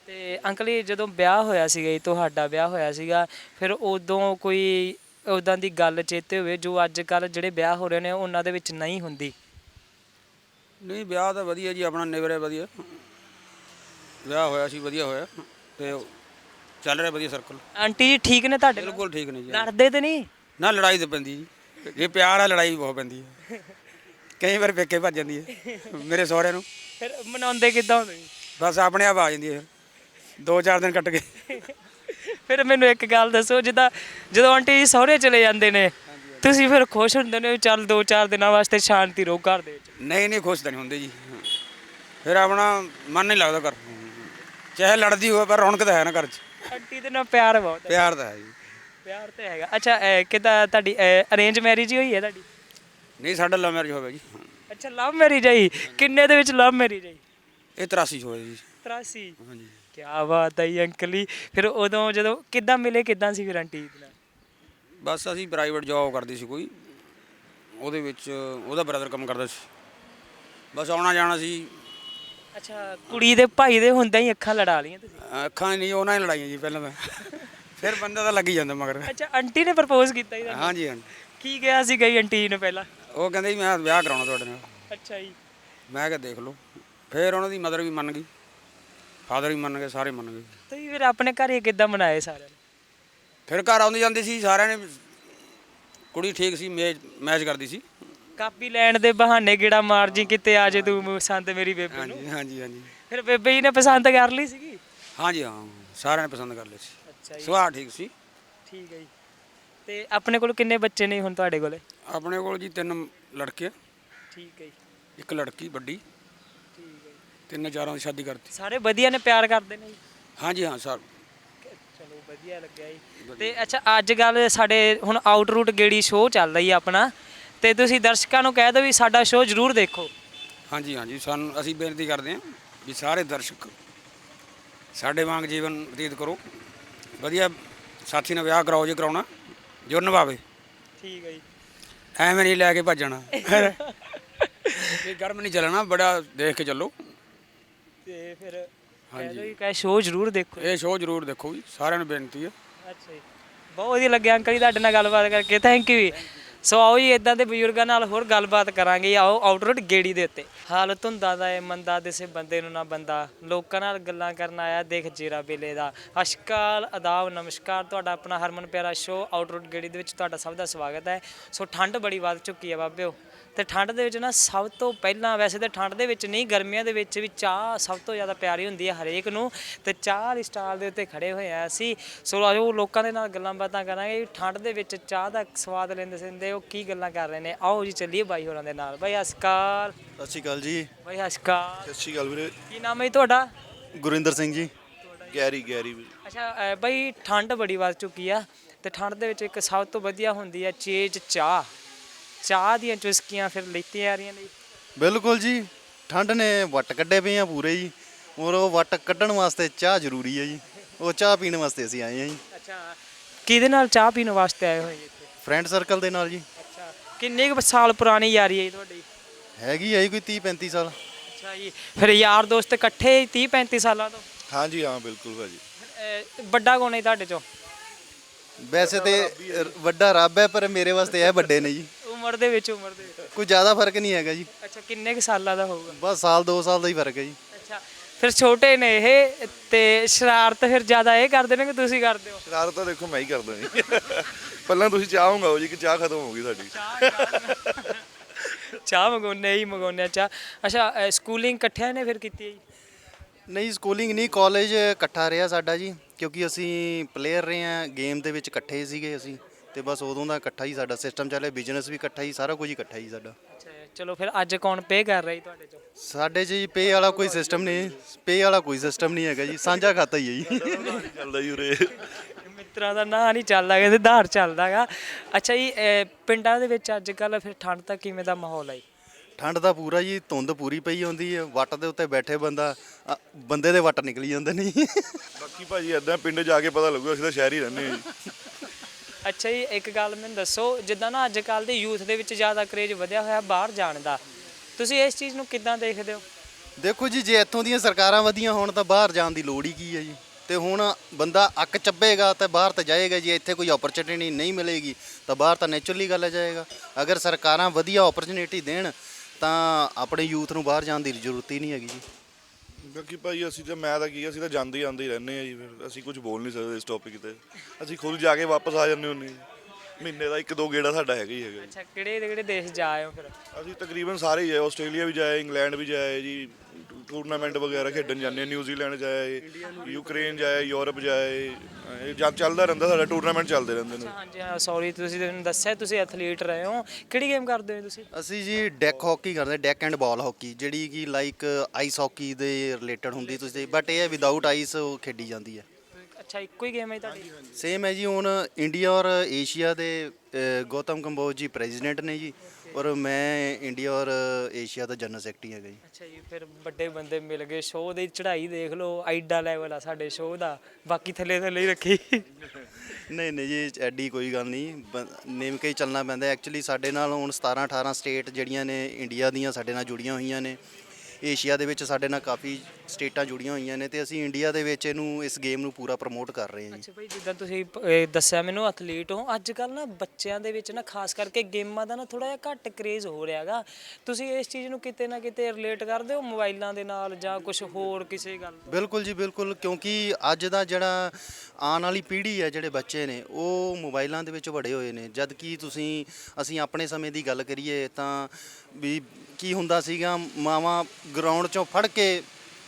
ਤੇ ਅੰਕਲ ਜੀ ਜਦੋਂ ਵਿਆਹ ਹੋਇਆ ਸੀਗਾ ਜੀ ਤੁਹਾਡਾ ਵਿਆਹ ਹੋਇਆ ਸੀਗਾ ਫਿਰ ਉਦੋਂ ਕੋਈ ਉਦਾਂ ਦੀ ਗੱਲ ਚੇਤੇ ਹੋਵੇ ਜੋ ਅੱਜ ਕੱਲ ਜਿਹੜੇ ਵਿਆਹ ਹੋ ਰਹੇ ਨੇ ਉਹਨਾਂ ਦੇ ਵਿੱਚ ਨਹੀਂ ਹੁੰਦੀ। ਨਹੀਂ ਵਿਆਹ ਤਾਂ ਵਧੀਆ ਜੀ ਆਪਣਾ ਨਿਵਰਿਆ ਵਧੀਆ। ਵਿਆਹ ਹੋਇਆ ਸੀ ਵਧੀਆ ਹੋਇਆ ਤੇ ਚੱਲ ਰਿਹਾ ਵਧੀਆ ਸਰਕਲ ਆਂਟੀ ਜੀ ਠੀਕ ਨੇ ਤੁਹਾਡੇ ਨਾਲ? ਬਿਲਕੁਲ ਠੀਕ ਨੇ ਜੀ। ਲੜਦੇ ਤੇ ਨਹੀਂ? ਨਾ ਲੜਾਈ ਤਾਂ ਪੈਂਦੀ ਜੀ। ਜੇ ਪਿਆਰ ਆ ਲੜਾਈ ਬਹੁਤ ਪੈਂਦੀ ਹੈ। ਕਈ ਵਾਰ ਪੇਕੇ ਭੱਜ ਜਾਂਦੀ ਹੈ ਮੇਰੇ ਸਹੁਰੇ ਨੂੰ। ਫਿਰ ਮਨਾਉਂਦੇ ਕਿੱਦਾਂ ਹੁੰਦੇ? ਬਸ ਆਪਣੇ ਆਪ ਆ ਜਾਂਦੀ ਹੈ। ਫਿਰ ਦੋ ਚਾਰ ਦਿਨ ਕੱਟ ਕੇ। ਫਿਰ ਮੈਨੂੰ ਇੱਕ ਗੱਲ ਦੱਸੋ ਜਿੱਦਾਂ ਜਦੋਂ ਆਂਟੀ ਜੀ ਸਹੁਰੇ ਚਲੇ ਜਾਂਦੇ ਨੇ ਤੁਸੀਂ ਫਿਰ ਖੁਸ਼ ਹੁੰਦੇ ਨੇ ਵੀ ਚੱਲ ਦੋ ਚਾਰ ਦਿਨਾਂ ਵਾਸਤੇ ਸ਼ਾਂਤੀ ਰਹੋ ਘਰ ਦੇ ਵਿੱਚ? ਨਹੀਂ ਨਹੀਂ ਖੁਸ਼ ਤਾਂ ਨਹੀਂ ਹੁੰਦੇ ਜੀ। ਫਿਰ ਆਪਣਾ ਮਨ ਨਹੀਂ ਲੱਗਦਾ ਘਰ ਚਾਹੇ ਲੜਦੀ ਹੋਵੇ ਪਰ ਰੌਣਕ ਤਾਂ ਹੈ ਨਾ ਘਰ 'ਚ। ਆਂਟੀ ਦੇ ਨਾਲ ਪਿਆਰ ਬਹੁਤ ਹੈ। ਪਿਆਰ ਤਾਂ ਹੈ ਜੀ। ਪਿਆਰ ਤੇ ਹੈਗਾ। ਅੱਛਾ ਕਿੱਦਾਂ ਤੁਹਾਡੀ ਅਰੇਂਜ ਮੈਰਿਜ ਹੀ ਹੋਈ ਹੈ ਤੁਹਾਡੀ? ਨਹੀਂ ਸਾਡਾ ਲਵ ਮੈਰਿਜ ਹੋਵੇ ਜੀ। ਅੱਛਾ ਲਵ ਮੈਰਿਜ ਆਈ। ਕਿੰਨੇ ਦੇ ਵਿੱਚ ਲਵ ਮੈਰਿਜ ਆਈ? ਇਹ 83 ਚ ਹੋਇਆ ਜੀ। 83 ਹਾਂਜੀ। ਕੀ ਬਾਤ ਹੈ ਜੀ ਅੰਕਲ ਜੀ। ਫਿਰ ਉਦੋਂ ਜਦੋਂ ਕਿੱਦਾਂ ਮਿਲੇ ਕਿੱਦਾਂ ਸੀ ਫਿਰ ਆਂਟੀ ਦੇ ਨਾਲ? ਬਸ ਅਸੀਂ ਪ੍ਰਾਈਵੇਟ ਜੌਬ ਕਰਦੇ ਸੀ ਕੋਈ। ਉਹਦੇ ਵਿੱਚ ਉਹਦਾ ਬ੍ਰਦਰ ਕੰਮ ਕਰਦਾ ਸੀ। ਬਸ ਆਉਣਾ ਜਾਣਾ ਸੀ। ਅੱਛਾ ਕੁੜੀ ਦੇ ਭਾਈ ਦੇ ਹੁੰਦਿਆਂ ਹੀ ਅੱਖਾਂ ਲੜਾ ਲਈਆਂ ਤੁਸੀਂ? ਅੱਖਾਂ ਹੀ ਨਹੀਂ ਉਹਨਾਂ ਨੇ ਲੜਾਈਆਂ ਜੀ ਪਹਿਲਾਂ ਤਾਂ। <laughs> ਫਿਰ ਬੰਦਾ ਤਾਂ ਲੱਗ ਹੀ ਜਾਂਦਾ ਮਗਰ। ਅੱਛਾ ਆਂਟੀ ਨੇ ਪ੍ਰਪੋਜ਼ ਕੀਤਾ ਜੀ ਤੁਹਾਨੂੰ? ਹਾਂਜੀ ਹਾਂਜੀ। ਕੀ ਕਿਹਾ ਸੀ ਗਈ ਆਂਟੀ ਜੀ ਨੇ ਪਹਿਲਾਂ? ਉਹ ਕਹਿੰਦੇ ਜੀ ਮੈਂ ਵਿਆਹ ਕਰਾਉਣਾ ਤੁਹਾਡੇ ਨਾਲ। ਅੱਛਾ ਜੀ। ਮੈਂ ਕਿਹਾ ਦੇਖ ਲਓ। ਫਿਰ ਉਹਨਾਂ ਦੀ ਮਦਰ ਵੀ ਮੰਨ ਗਈ। ਫਾਦਰ ਵੀ ਮੰਨ ਗਏ ਸਾਰੇ ਮੰਨ ਗਏ। ਤੁਸੀਂ ਫਿਰ ਆਪਣੇ ਘਰੇ ਕਿੱਦਾਂ ਮਨਾਏ ਸਾਰਿਆਂ ਨੇ? ਫਿਰ ਘਰ ਆਉਂਦੇ ਜਾਂਦੇ ਸੀ ਸਾਰਿਆਂ ਨੇ ਕੁੜੀ ਠੀਕ ਸੀ ਮੈਚ ਮੈਚ ਕਰਦੀ ਸੀ। ਕਾਪੀ ਲੈਣ ਦੇ ਬਹਾਨੇ ਗੇੜਾ ਮਾਰ ਜੀ ਕਿਤੇ ਆ ਜੇ ਤੂੰ ਪਸੰਦ ਮੇਰੀ ਬੇਬੇ ਨੂੰ। ਹਾਂਜੀ ਹਾਂਜੀ ਹਾਂਜੀ। ਫਿਰ ਬੇਬੇ ਜੀ ਨੇ ਪਸੰਦ ਕਰ ਲਈ ਸੀਗੀ? ਹਾਂਜੀ ਹਾਂ ਸਾਰਿਆਂ ਨੇ ਪਸੰਦ ਕਰ ਲਿਆ ਸੀ। ਅੱਛਾ ਜੀ। ਸੁਭਾਅ ਠੀਕ ਸੀ। ਠੀਕ ਹੈ ਜੀ। ਤੇ ਆਪਣੇ ਕੋਲ ਕਿੰਨੇ ਬੱਚੇ ਨੇ ਹੁਣ ਤੁਹਾਡੇ ਕੋਲੇ? ਆਪਣੇ ਕੋਲ ਜੀ ਤਿੰਨ ਲੜਕੇ। ਠੀਕ ਹੈ ਜੀ। ਇੱਕ ਲੜਕੀ ਵੱਡੀ। ਤਿੰਨ ਚਾਰਾਂ ਦੀ ਸ਼ਾਦੀ ਕਰਤੀ। ਸਾਰੇ ਵਧੀਆ ਨੇ ਪਿਆਰ ਕਰਦੇ ਨੇ ਜੀ? ਹਾਂਜੀ ਹਾਂ ਸਰ। ਚਲੋ ਵਧੀਆ ਲੱਗਿਆ ਜੀ। ਤੇ ਅੱਛਾ ਅੱਜ ਕੱਲ ਸਾਡੇ ਹੁਣ ਆਊਟ ਰੂਟ ਗੇੜੀ ਸ਼ੋਅ ਚੱਲ ਰਹੀ ਆ ਆਪਣਾ। ਤੇ ਤੁਸੀਂ ਦਰਸ਼ਕਾਂ ਨੂੰ ਕਹਿ ਦਿਓ ਵੀ ਸਾਡਾ ਸ਼ੋਅ ਜ਼ਰੂਰ ਦੇਖੋ। ਹਾਂਜੀ ਹਾਂਜੀ ਸਾਨੂੰ ਅਸੀਂ ਬੇਨਤੀ ਕਰਦੇ ਹਾਂ ਵੀ ਸਾਰੇ ਦਰਸ਼ਕ ਸਾਡੇ ਵਾਂਗ ਜੀਵਨ ਬਤੀਤ ਕਰੋ। ਵਧੀਆ ਸਾਥੀ ਨਾਲ ਵਿਆਹ ਕਰਾਓ ਜੇ ਕਰਾਉਣਾ ਜੋ ਨਿਭਾਵੇ। ਠੀਕ ਹੈ ਜੀ। ਐਵੇਂ ਨਹੀਂ ਲੈ ਕੇ ਭੱਜਣਾ। ਇਹ ਗਰਮ ਨਹੀਂ ਚੱਲਣਾ ਬੜਾ ਦੇਖ ਕੇ ਚੱਲੋ। ਤੇ ਫਿਰ ਕਹਿ ਜੀ ਕਹੇ ਸ਼ੋਅ ਜ਼ਰੂਰ ਦੇਖੋ। ਇਹ ਸ਼ੋਅ ਜ਼ਰੂਰ ਦੇਖੋ ਜੀ ਸਾਰਿਆਂ ਨੂੰ ਬੇਨਤੀ ਹੈ। ਅੱਛਾ ਜੀ। ਬਹੁਤ ਵਧੀਆ ਲੱਗਿਆ ਅੰਕਲ ਜੀ ਤੁਹਾਡੇ ਨਾਲ ਗੱਲਬਾਤ ਕਰਕੇ ਥੈਂਕ ਯੂ ਜੀ। ਸੋ ਆਓ ਜੀ ਇਦਾਂ ਦੇ ਬਜ਼ੁਰਗਾਂ ਨਾਲ ਹੋਰ ਗੱਲਬਾਤ ਕਰਾਂਗੇ ਆਓ ਆਊਟਰੂਟ ਗੇੜੀ ਦੇ ਉੱਤੇ। ਹਾਲਤ ਹੁੰਦਾ ਦਾ ਇਹ ਮੰਦਾ ਦਿਸੇ ਬੰਦੇ ਨੂੰ ਨਾ ਬੰਦਾ। ਲੋਕਾਂ ਨਾਲ ਗੱਲਾਂ ਕਰਨ ਆਇਆ ਦੇਖ ਜੀਰਾ ਬੇਲੇ ਦਾ। ਅਸ਼ਕਾਲ ਅਦਾਬ ਨਮਸਕਾਰ। ਤੁਹਾਡਾ ਆਪਣਾ ਹਰਮਨ ਪਿਆਰਾ ਸ਼ੋਅ ਆਊਟਰੂਟ ਗੇੜੀ ਦੇ ਵਿੱਚ ਤੁਹਾਡਾ ਸਭ ਦਾ ਸਵਾਗਤ ਹੈ। ਸੋ ਠੰਡ ਬੜੀ ਵੱਧ ਚੁੱਕੀ ਹੈ ਬਾਬਿਓ। ਤੇ ਠੰਡ ਦੇ ਵਿੱਚ ਨਾ ਸਭ ਤੋਂ ਪਹਿਲਾਂ ਵੈਸੇ ਤਾਂ ਠੰਡ ਦੇ ਵਿੱਚ ਨਹੀਂ ਗਰਮੀਆਂ ਦੇ ਵਿੱਚ ਵੀ ਚਾਹ ਸਭ ਤੋਂ ਜ਼ਿਆਦਾ ਪਿਆਰੀ ਹੁੰਦੀ ਹੈ ਹਰੇਕ ਨੂੰ ਤੇ ਚਾਹ ਵਾਲੀ ਸਟਾਲ ਦੇ ਉੱਤੇ ਖੜੇ ਹੋਏ ਆ ਅਸੀਂ। ਸੋ ਆਜੋ ਲੋਕਾਂ ਦੇ ਨਾਲ ਗੱਲਾਂ ਬਾਤਾਂ ਕਰਾਂਗੇ ਠੰਡ ਦੇ ਵਿੱਚ ਚਾਹ ਦਾ ਸਵਾਦ ਲੈਂਦੇ ਸਿੰਦੇ ਉਹ ਕੀ ਗੱਲਾਂ ਕਰ ਰਹੇ ਨੇ? ਆਓ ਜੀ ਚੱਲੀਏ ਬਾਈ ਹੋਰਾਂ ਦੇ ਨਾਲ। ਬਾਈ ਅਸਕਾਰ ਸਤਿ ਸ਼੍ਰੀ ਅਕਾਲ ਜੀ। ਬਾਈ ਅਸਕਾਰ ਸਤਿ ਸ਼੍ਰੀ ਅਕਾਲ ਵੀਰੇ। ਕੀ ਨਾਮ ਹੈ ਜੀ ਤੁਹਾਡਾ? ਗੁਰਿੰਦਰ ਸਿੰਘ ਜੀ। ਗੈਰੀ ਗੈਰੀ ਵੀਰੇ। ਅੱਛਾ ਅ, ਬਾਈ ਠੰਡ ਬੜੀ ਵੱਧ ਚੁੱਕੀ ਆ ਤੇ ਠੰਡ ਦੇ ਵਿੱਚ ਇੱਕ ਸਭ ਤੋਂ ਵਧੀਆ ਹੁੰਦੀ ਆ ਚੇਜ ਚਾਹ। ਚਾਹ ਦੀਆਂ ਚੁਸਕੀਆਂ ਫਿਰ ਲੈਤੀਆਂ ਆ ਰਹੀਆਂ ਨੇ। ਬਿਲਕੁਲ ਜੀ ਠੰਡ ਨੇ ਵੱਟ ਕੱਢੇ ਪਏ ਆ ਪੂਰੇ ਜੀ। ਔਰ ਉਹ ਵੱਟ ਕੱਢਣ ਵਾਸਤੇ ਚਾਹ ਜ਼ਰੂਰੀ ਹੈ ਜੀ। ਉਹ ਚਾਹ ਪੀਣ ਵਾਸਤੇ ਅਸੀਂ ਆਏ ਹਾਂ ਜੀ। ਅੱਛਾ ਕਿਹਦੇ ਨਾਲ ਚਾਹ ਪੀਣ ਵਾਸਤੇ ਆਏ ਹੋਏ ਜੀ ਇੱਥੇ? ਫਰੈਂਡ ਸਰਕਲ ਦੇ ਨਾਲ ਜੀ। ਅੱਛਾ ਕਿੰਨੇ ਕੁ ਸਾਲ ਪੁਰਾਣੀ ਯਾਰੀ ਹੈ ਜੀ ਤੁਹਾਡੀ? ਹੈਗੀ ਹੈ ਜੀ ਕੋਈ 30 35 ਸਾਲ। ਅੱਛਾ ਜੀ ਫਿਰ ਯਾਰ ਦੋਸਤ ਇਕੱਠੇ 30 35 ਸਾਲਾਂ ਤੋਂ? ਹਾਂਜੀ ਹਾਂ ਬਿਲਕੁਲ ਭਾਜੀ। ਅਹ ਵੱਡਾ ਕੌਣ ਹੈ ਤੁਹਾਡੇ ਚੋਂ? ਵੈਸੇ ਤੇ ਵੱਡਾ ਰੱਬ ਹੈ ਪਰ ਮੇਰੇ ਵਾਸਤੇ ਇਹ ਵੱਡੇ ਨੇ ਜੀ। ਉਮਰ ਦੇ ਵਿੱਚ ਉਮਰ ਦੇ ਵਿੱਚ। ਕੋਈ ਜ਼ਿਆਦਾ ਫ਼ਰਕ ਨਹੀਂ ਹੈਗਾ ਜੀ। ਅੱਛਾ ਕਿੰਨੇ ਕੁ ਸਾਲਾਂ ਦਾ ਹੋਊਗਾ? ਬਸ ਸਾਲ 2 ਸਾਲ ਦਾ ਹੀ ਫ਼ਰਕ ਹੈ ਜੀ। ਅੱਛਾ ਫਿਰ ਛੋਟੇ ਨੇ ਇਹ ਤੇ ਸ਼ਰਾਰਤ ਫਿਰ ਜ਼ਿਆਦਾ ਇਹ ਕਰਦੇ ਨੇ ਕਿ ਤੁਸੀਂ ਕਰਦੇ ਹੋ? ਸ਼ਰਾਰਤ ਤਾਂ ਦੇਖੋ ਮੈਂ ਹੀ ਕਰਦਾ ਜੀ। ਪਹਿਲਾਂ ਤੁਸੀਂ ਚਾਹੋਗਾ ਉਹ ਜੀ ਕਿ ਚਾਹ ਖਤਮ ਹੋ ਗਈ ਸਾਡੀ। ਚਾਹ ਮੰਗਾਉਂਦੇ ਹੀ ਮੰਗਾਉਂਦੇ ਆ ਚਾਹ। ਅੱਛਾ ਸਕੂਲਿੰਗ ਇਕੱਠਿਆਂ ਨੇ ਫਿਰ ਕੀਤੀ ਹੈ ਜੀ? ਨਹੀਂ ਸਕੂਲਿੰਗ ਨਹੀਂ ਕਾਲਜ ਇਕੱਠਾ ਰਿਹਾ ਸਾਡਾ ਜੀ ਕਿਉਂਕਿ ਅਸੀਂ ਪਲੇਅਰ ਰਹੇ ਆ ਗੇਮ ਦੇ ਵਿੱਚ ਇਕੱਠੇ ਸੀਗੇ ਅਸੀਂ। ਤੇ ਬਸ ਉਦੋਂ ਦਾ ਇਕੱਠਾ ਹੀ ਸਾਡਾ ਸਿਸਟਮ ਚੱਲਿਆ ਬਿਜ਼ਨਸ ਵੀ ਇਕੱਠਾ ਹੀ ਸਾਰਾ ਕੁਝ ਇਕੱਠਾ ਹੀ ਸਾਡਾ। ਅੱਛਾ ਚਲੋ ਫਿਰ ਅੱਜ ਕੌਣ ਪੇ ਕਰ ਰਿਹਾ ਜੀ ਤੁਹਾਡੇ ਚੋਂ? ਸਾਡੇ 'ਚ ਜੀ ਪੇ ਵਾਲਾ ਕੋਈ ਸਿਸਟਮ ਨਹੀਂ ਪੇ ਵਾਲਾ ਕੋਈ ਸਿਸਟਮ ਨਹੀਂ ਹੈਗਾ ਜੀ ਸਾਂਝਾ ਖਾਤਾ ਹੀ ਹੈ ਜੀ। ਚੱਲਦਾ ਜੀ ਉਰੇ। ਮਿੱਤਰਾਂ ਦਾ ਨਾਂ ਨਹੀਂ ਚੱਲਦਾ ਕਹਿੰਦੇ ਧਾਰ ਚੱਲਦਾਗਾ ਅੱਛਾ ਜੀ ਪਿੰਡਾਂ ਦੇ ਵਿੱਚ ਅੱਜ ਕੱਲ ਫਿਰ ਠੰਡ ਦਾ ਕਿਵੇਂ ਦਾ ਮਾਹੌਲ ਹੈ ਜੀ? ਠੰਡ ਦਾ ਪੂਰਾ ਜੀ ਧੁੰਦ ਪੂਰੀ ਪਈ ਹੁੰਦੀ ਹੈ ਵੱਟ ਦੇ ਉੱਤੇ ਬੈਠੇ ਬੰਦਾ ਅ, ਬੰਦੇ ਦੇ ਵੱਟ ਨਿਕਲੀ ਜਾਂਦੇ ਨੇ। ਜੀ ਬਾਕੀ ਭਾਜੀ ਏਦਾਂ ਪਿੰਡ ਜਾ ਕੇ ਪਤਾ ਲੱਗੂਗਾ ਅਸੀਂ ਤਾਂ ਸ਼ਹਿਰ ਹੀ ਰਹਿੰਦੇ ਹਾਂ ਜੀ। ਅੱਛਾ ਜੀ, ਇੱਕ ਗੱਲ ਮੈਨੂੰ ਦੱਸੋ, ਜਿੱਦਾਂ ਨਾ ਅੱਜ ਕੱਲ ਦੇ ਯੂਥ ਦੇ ਵਿੱਚ ਜ਼ਿਆਦਾ ਕਰੇਜ ਵਧਿਆ ਹੋਇਆ ਬਾਹਰ ਜਾਣ ਦਾ, ਤੁਸੀਂ ਇਸ ਚੀਜ਼ ਨੂੰ ਕਿੱਦਾਂ ਦੇਖਦੇ ਹੋ? ਦੇਖੋ ਜੀ, ਜੇ ਇੱਥੋਂ ਦੀਆਂ ਸਰਕਾਰਾਂ ਵਧੀਆਂ ਹੋਣ ਤਾਂ ਬਾਹਰ ਜਾਣ ਦੀ ਲੋੜ ਹੀ ਕੀ ਹੈ ਜੀ? ਤੇ ਹੁਣ ਬੰਦਾ ਅੱਕ ਚੱਬੇਗਾ ਤਾਂ ਬਾਹਰ ਤਾਂ ਜਾਏਗਾ ਜੀ, ਇੱਥੇ ਕੋਈ ਓਪਰਚੁਨਿਟੀ ਨਹੀਂ ਮਿਲੇਗੀ, ਤਾਂ ਬਾਹਰ ਤਾਂ ਨੇਚਰਲੀ ਗੱਲ ਜਾਏਗਾ। ਅਗਰ ਸਰਕਾਰਾਂ ਵਧੀਆ ਓਪਰਚੁਨਿਟੀ ਦੇਣ, ਤਾਂ ਆਪਣੇ ਯੂਥ ਨੂੰ ਬਾਹਰ ਜਾਣ ਦੀ ਜ਼ਰੂਰਤ ਹੀ ਨਹੀਂ ਹੈਗੀ ਜੀ। ਬਾਕੀ ਭਾਜੀ ਅਸੀਂ ਤਾਂ, ਮੈਂ ਤਾਂ ਕੀ ਅਸੀਂ ਤਾਂ ਜਾਂਦੇ ਹੀ ਆਉਂਦੇ ਹੀ ਰਹਿੰਦੇ ਆ ਜੀ, ਫਿਰ ਅਸੀਂ ਕੁਝ ਬੋਲ ਨਹੀਂ ਸਕਦੇ ਇਸ ਟੌਪਿਕ ਤੇ। ਅਸੀਂ ਖੁਦ ਜਾ ਕੇ ਵਾਪਸ ਆ ਜਾਂਦੇ ਹੁੰਦੇ ਹਾਂ ਮਹੀਨੇ ਦਾ ਇੱਕ ਦੋ ਗੇੜਾ ਸਾਡਾ ਹੈਗਾ ਹੀ ਹੈਗਾ ਜੀ। ਅੱਛਾ ਕਿਹੜੇ ਕਿਹੜੇ ਦੇਸ਼ ਜਾ ਆਏ ਹੋ ਫਿਰ? ਅਸੀਂ ਤਕਰੀਬਨ ਸਾਰੇ ਹੀ ਜਾਏ ਆਸਟ੍ਰੇਲੀਆ ਵੀ ਜਾਏ ਇੰਗਲੈਂਡ ਵੀ ਜਾਏ ਜੀ ਟੂਰਨਾਮੈਂਟ ਵਗੈਰਾ ਖੇਡਣ ਜਾਂਦੇ ਹਾਂ ਨਿਊਜ਼ੀਲੈਂਡ ਜਾਏ ਯੂਕਰੇਨ ਜਾਏ ਯੂਰਪ ਜਾਏ ਇਹ ਜਦ ਚੱਲਦਾ ਰਹਿੰਦਾ ਸਾਡਾ ਟੂਰਨਾਮੈਂਟ ਚੱਲਦੇ ਰਹਿੰਦੇ ਨੇ। ਹਾਂਜੀ ਹਾਂ ਸੌਰੀ ਤੁਸੀਂ ਮੈਨੂੰ ਦੱਸਿਆ ਤੁਸੀਂ ਐਥਲੀਟ ਰਹੇ ਹੋ। ਕਿਹੜੀ ਗੇਮ ਕਰਦੇ ਹੋ ਤੁਸੀਂ? ਅਸੀਂ ਜੀ ਡੈਕ ਹਾਕੀ ਕਰਦੇ ਡੈਕ ਐਂਡ ਬਾਲ ਹਾਕੀ ਜਿਹੜੀ ਕਿ ਲਾਈਕ ਆਈਸ ਹਾਕੀ ਦੇ ਰਿਲੇਟਡ ਹੁੰਦੀ ਤੁਸੀਂ ਬਟ ਇਹ ਹੈ ਵਿਦਆਊਟ ਆਈਸ ਖੇਡੀ ਜਾਂਦੀ ਹੈ। ਅੱਛਾ ਇੱਕੋ ਹੀ ਗੇਮ ਹੈ ਤੁਹਾਡੀ? ਸੇਮ ਹੈ ਜੀ ਹੁਣ ਇੰਡੀਆ ਔਰ ਏਸ਼ੀਆ ਦੇ ਅ, ਗੌਤਮ ਕੰਬੋਜ ਜੀ ਪ੍ਰੈਜ਼ੀਡੈਂਟ ਨੇ ਜੀ ਔਰ ਮੈਂ ਇੰਡੀਆ ਔਰ ਏਸ਼ੀਆ ਦਾ ਜਨਰਲ ਸੈਕਟਰੀ ਹੈਗਾ ਜੀ। ਅੱਛਾ ਜੀ ਫਿਰ ਵੱਡੇ ਬੰਦੇ ਮਿਲ ਗਏ ਸ਼ੋਅ ਦੀ ਚੜ੍ਹਾਈ ਦੇਖ ਲਓ ਐਡਾ ਲੈਵਲ ਆ ਸਾਡੇ ਸ਼ੋਅ ਦਾ ਬਾਕੀ ਥੱਲੇ ਥੱਲੇ ਹੀ ਰੱਖੀ। ਨਹੀਂ ਨਹੀਂ ਜੀ ਐਡੀ ਕੋਈ ਗੱਲ ਨਹੀਂ ਨਿਯਮ ਕੇ ਹੀ ਚੱਲਣਾ ਪੈਂਦਾ ਐਕਚੁਅਲੀ ਸਾਡੇ ਨਾਲ ਹੁਣ 17 18 ਸਟੇਟ ਜਿਹੜੀਆਂ ਨੇ ਇੰਡੀਆ ਦੀਆਂ ਸਾਡੇ ਨਾਲ ਜੁੜੀਆਂ ਹੋਈਆਂ ਨੇ। ਏਸ਼ੀਆ ਦੇ ਵਿੱਚ ਸਾਡੇ ਨਾਲ ਕਾਫੀ ਸਟੇਟਾਂ ਜੁੜੀਆਂ ਹੋਈਆਂ ਨੇ ਤੇ ਅਸੀਂ ਇੰਡੀਆ ਦੇ ਵਿੱਚ ਇਹਨੂੰ ਇਸ ਗੇਮ ਨੂੰ ਪੂਰਾ ਪ੍ਰਮੋਟ ਕਰ ਰਹੇ ਹਾਂ ਜੀ। ਅੱਛਾ ਭਾਈ ਜਿੱਦਾਂ ਤੁਸੀਂ ਇਹ ਦੱਸਿਆ ਮੈਨੂੰ ਐਥਲੀਟ ਹੋ ਅੱਜ ਕੱਲ ਨਾ ਬੱਚਿਆਂ ਦੇ ਵਿੱਚ ਨਾ ਖਾਸ ਕਰਕੇ ਗੇਮਾਂ ਦਾ ਨਾ ਥੋੜਾ ਜਿਹਾ ਘੱਟ ਕਰੇਜ਼ ਹੋ ਰਿਹਾਗਾ ਤੁਸੀਂ ਇਸ ਚੀਜ਼ ਨੂੰ ਕਿਤੇ ਨਾ ਕਿਤੇ ਰਿਲੇਟ ਕਰਦੇ ਹੋ ਮੋਬਾਈਲਾਂ ਦੇ ਨਾਲ ਜਾਂ ਕੁਝ ਹੋਰ ਕਿਸੇ ਗੱਲ ਬਿਲਕੁਲ ਜੀ ਬਿਲਕੁਲ ਕਿਉਂਕਿ ਅੱਜ ਦਾ ਜਿਹੜਾ ਆਉਣ ਵਾਲੀ ਪੀੜ੍ਹੀ ਹੈ ਜਿਹੜੇ ਬੱਚੇ ਨੇ ਉਹ ਮੋਬਾਈਲਾਂ ਦੇ ਵਿੱਚ ਵੜੇ ਹੋਏ ਨੇ। ਜਦ ਕਿ ਤੁਸੀਂ ਅਸੀਂ ਆਪਣੇ ਸਮੇਂ ਦੀ ਗੱਲ ਕਰੀਏ ਤਾਂ ਵੀ ਕੀ ਹੁੰਦਾ ਸੀਗਾ ਮਾਵਾਂ ਗਰਾਊਂਡ ਚੋਂ ਫੜ ਕੇ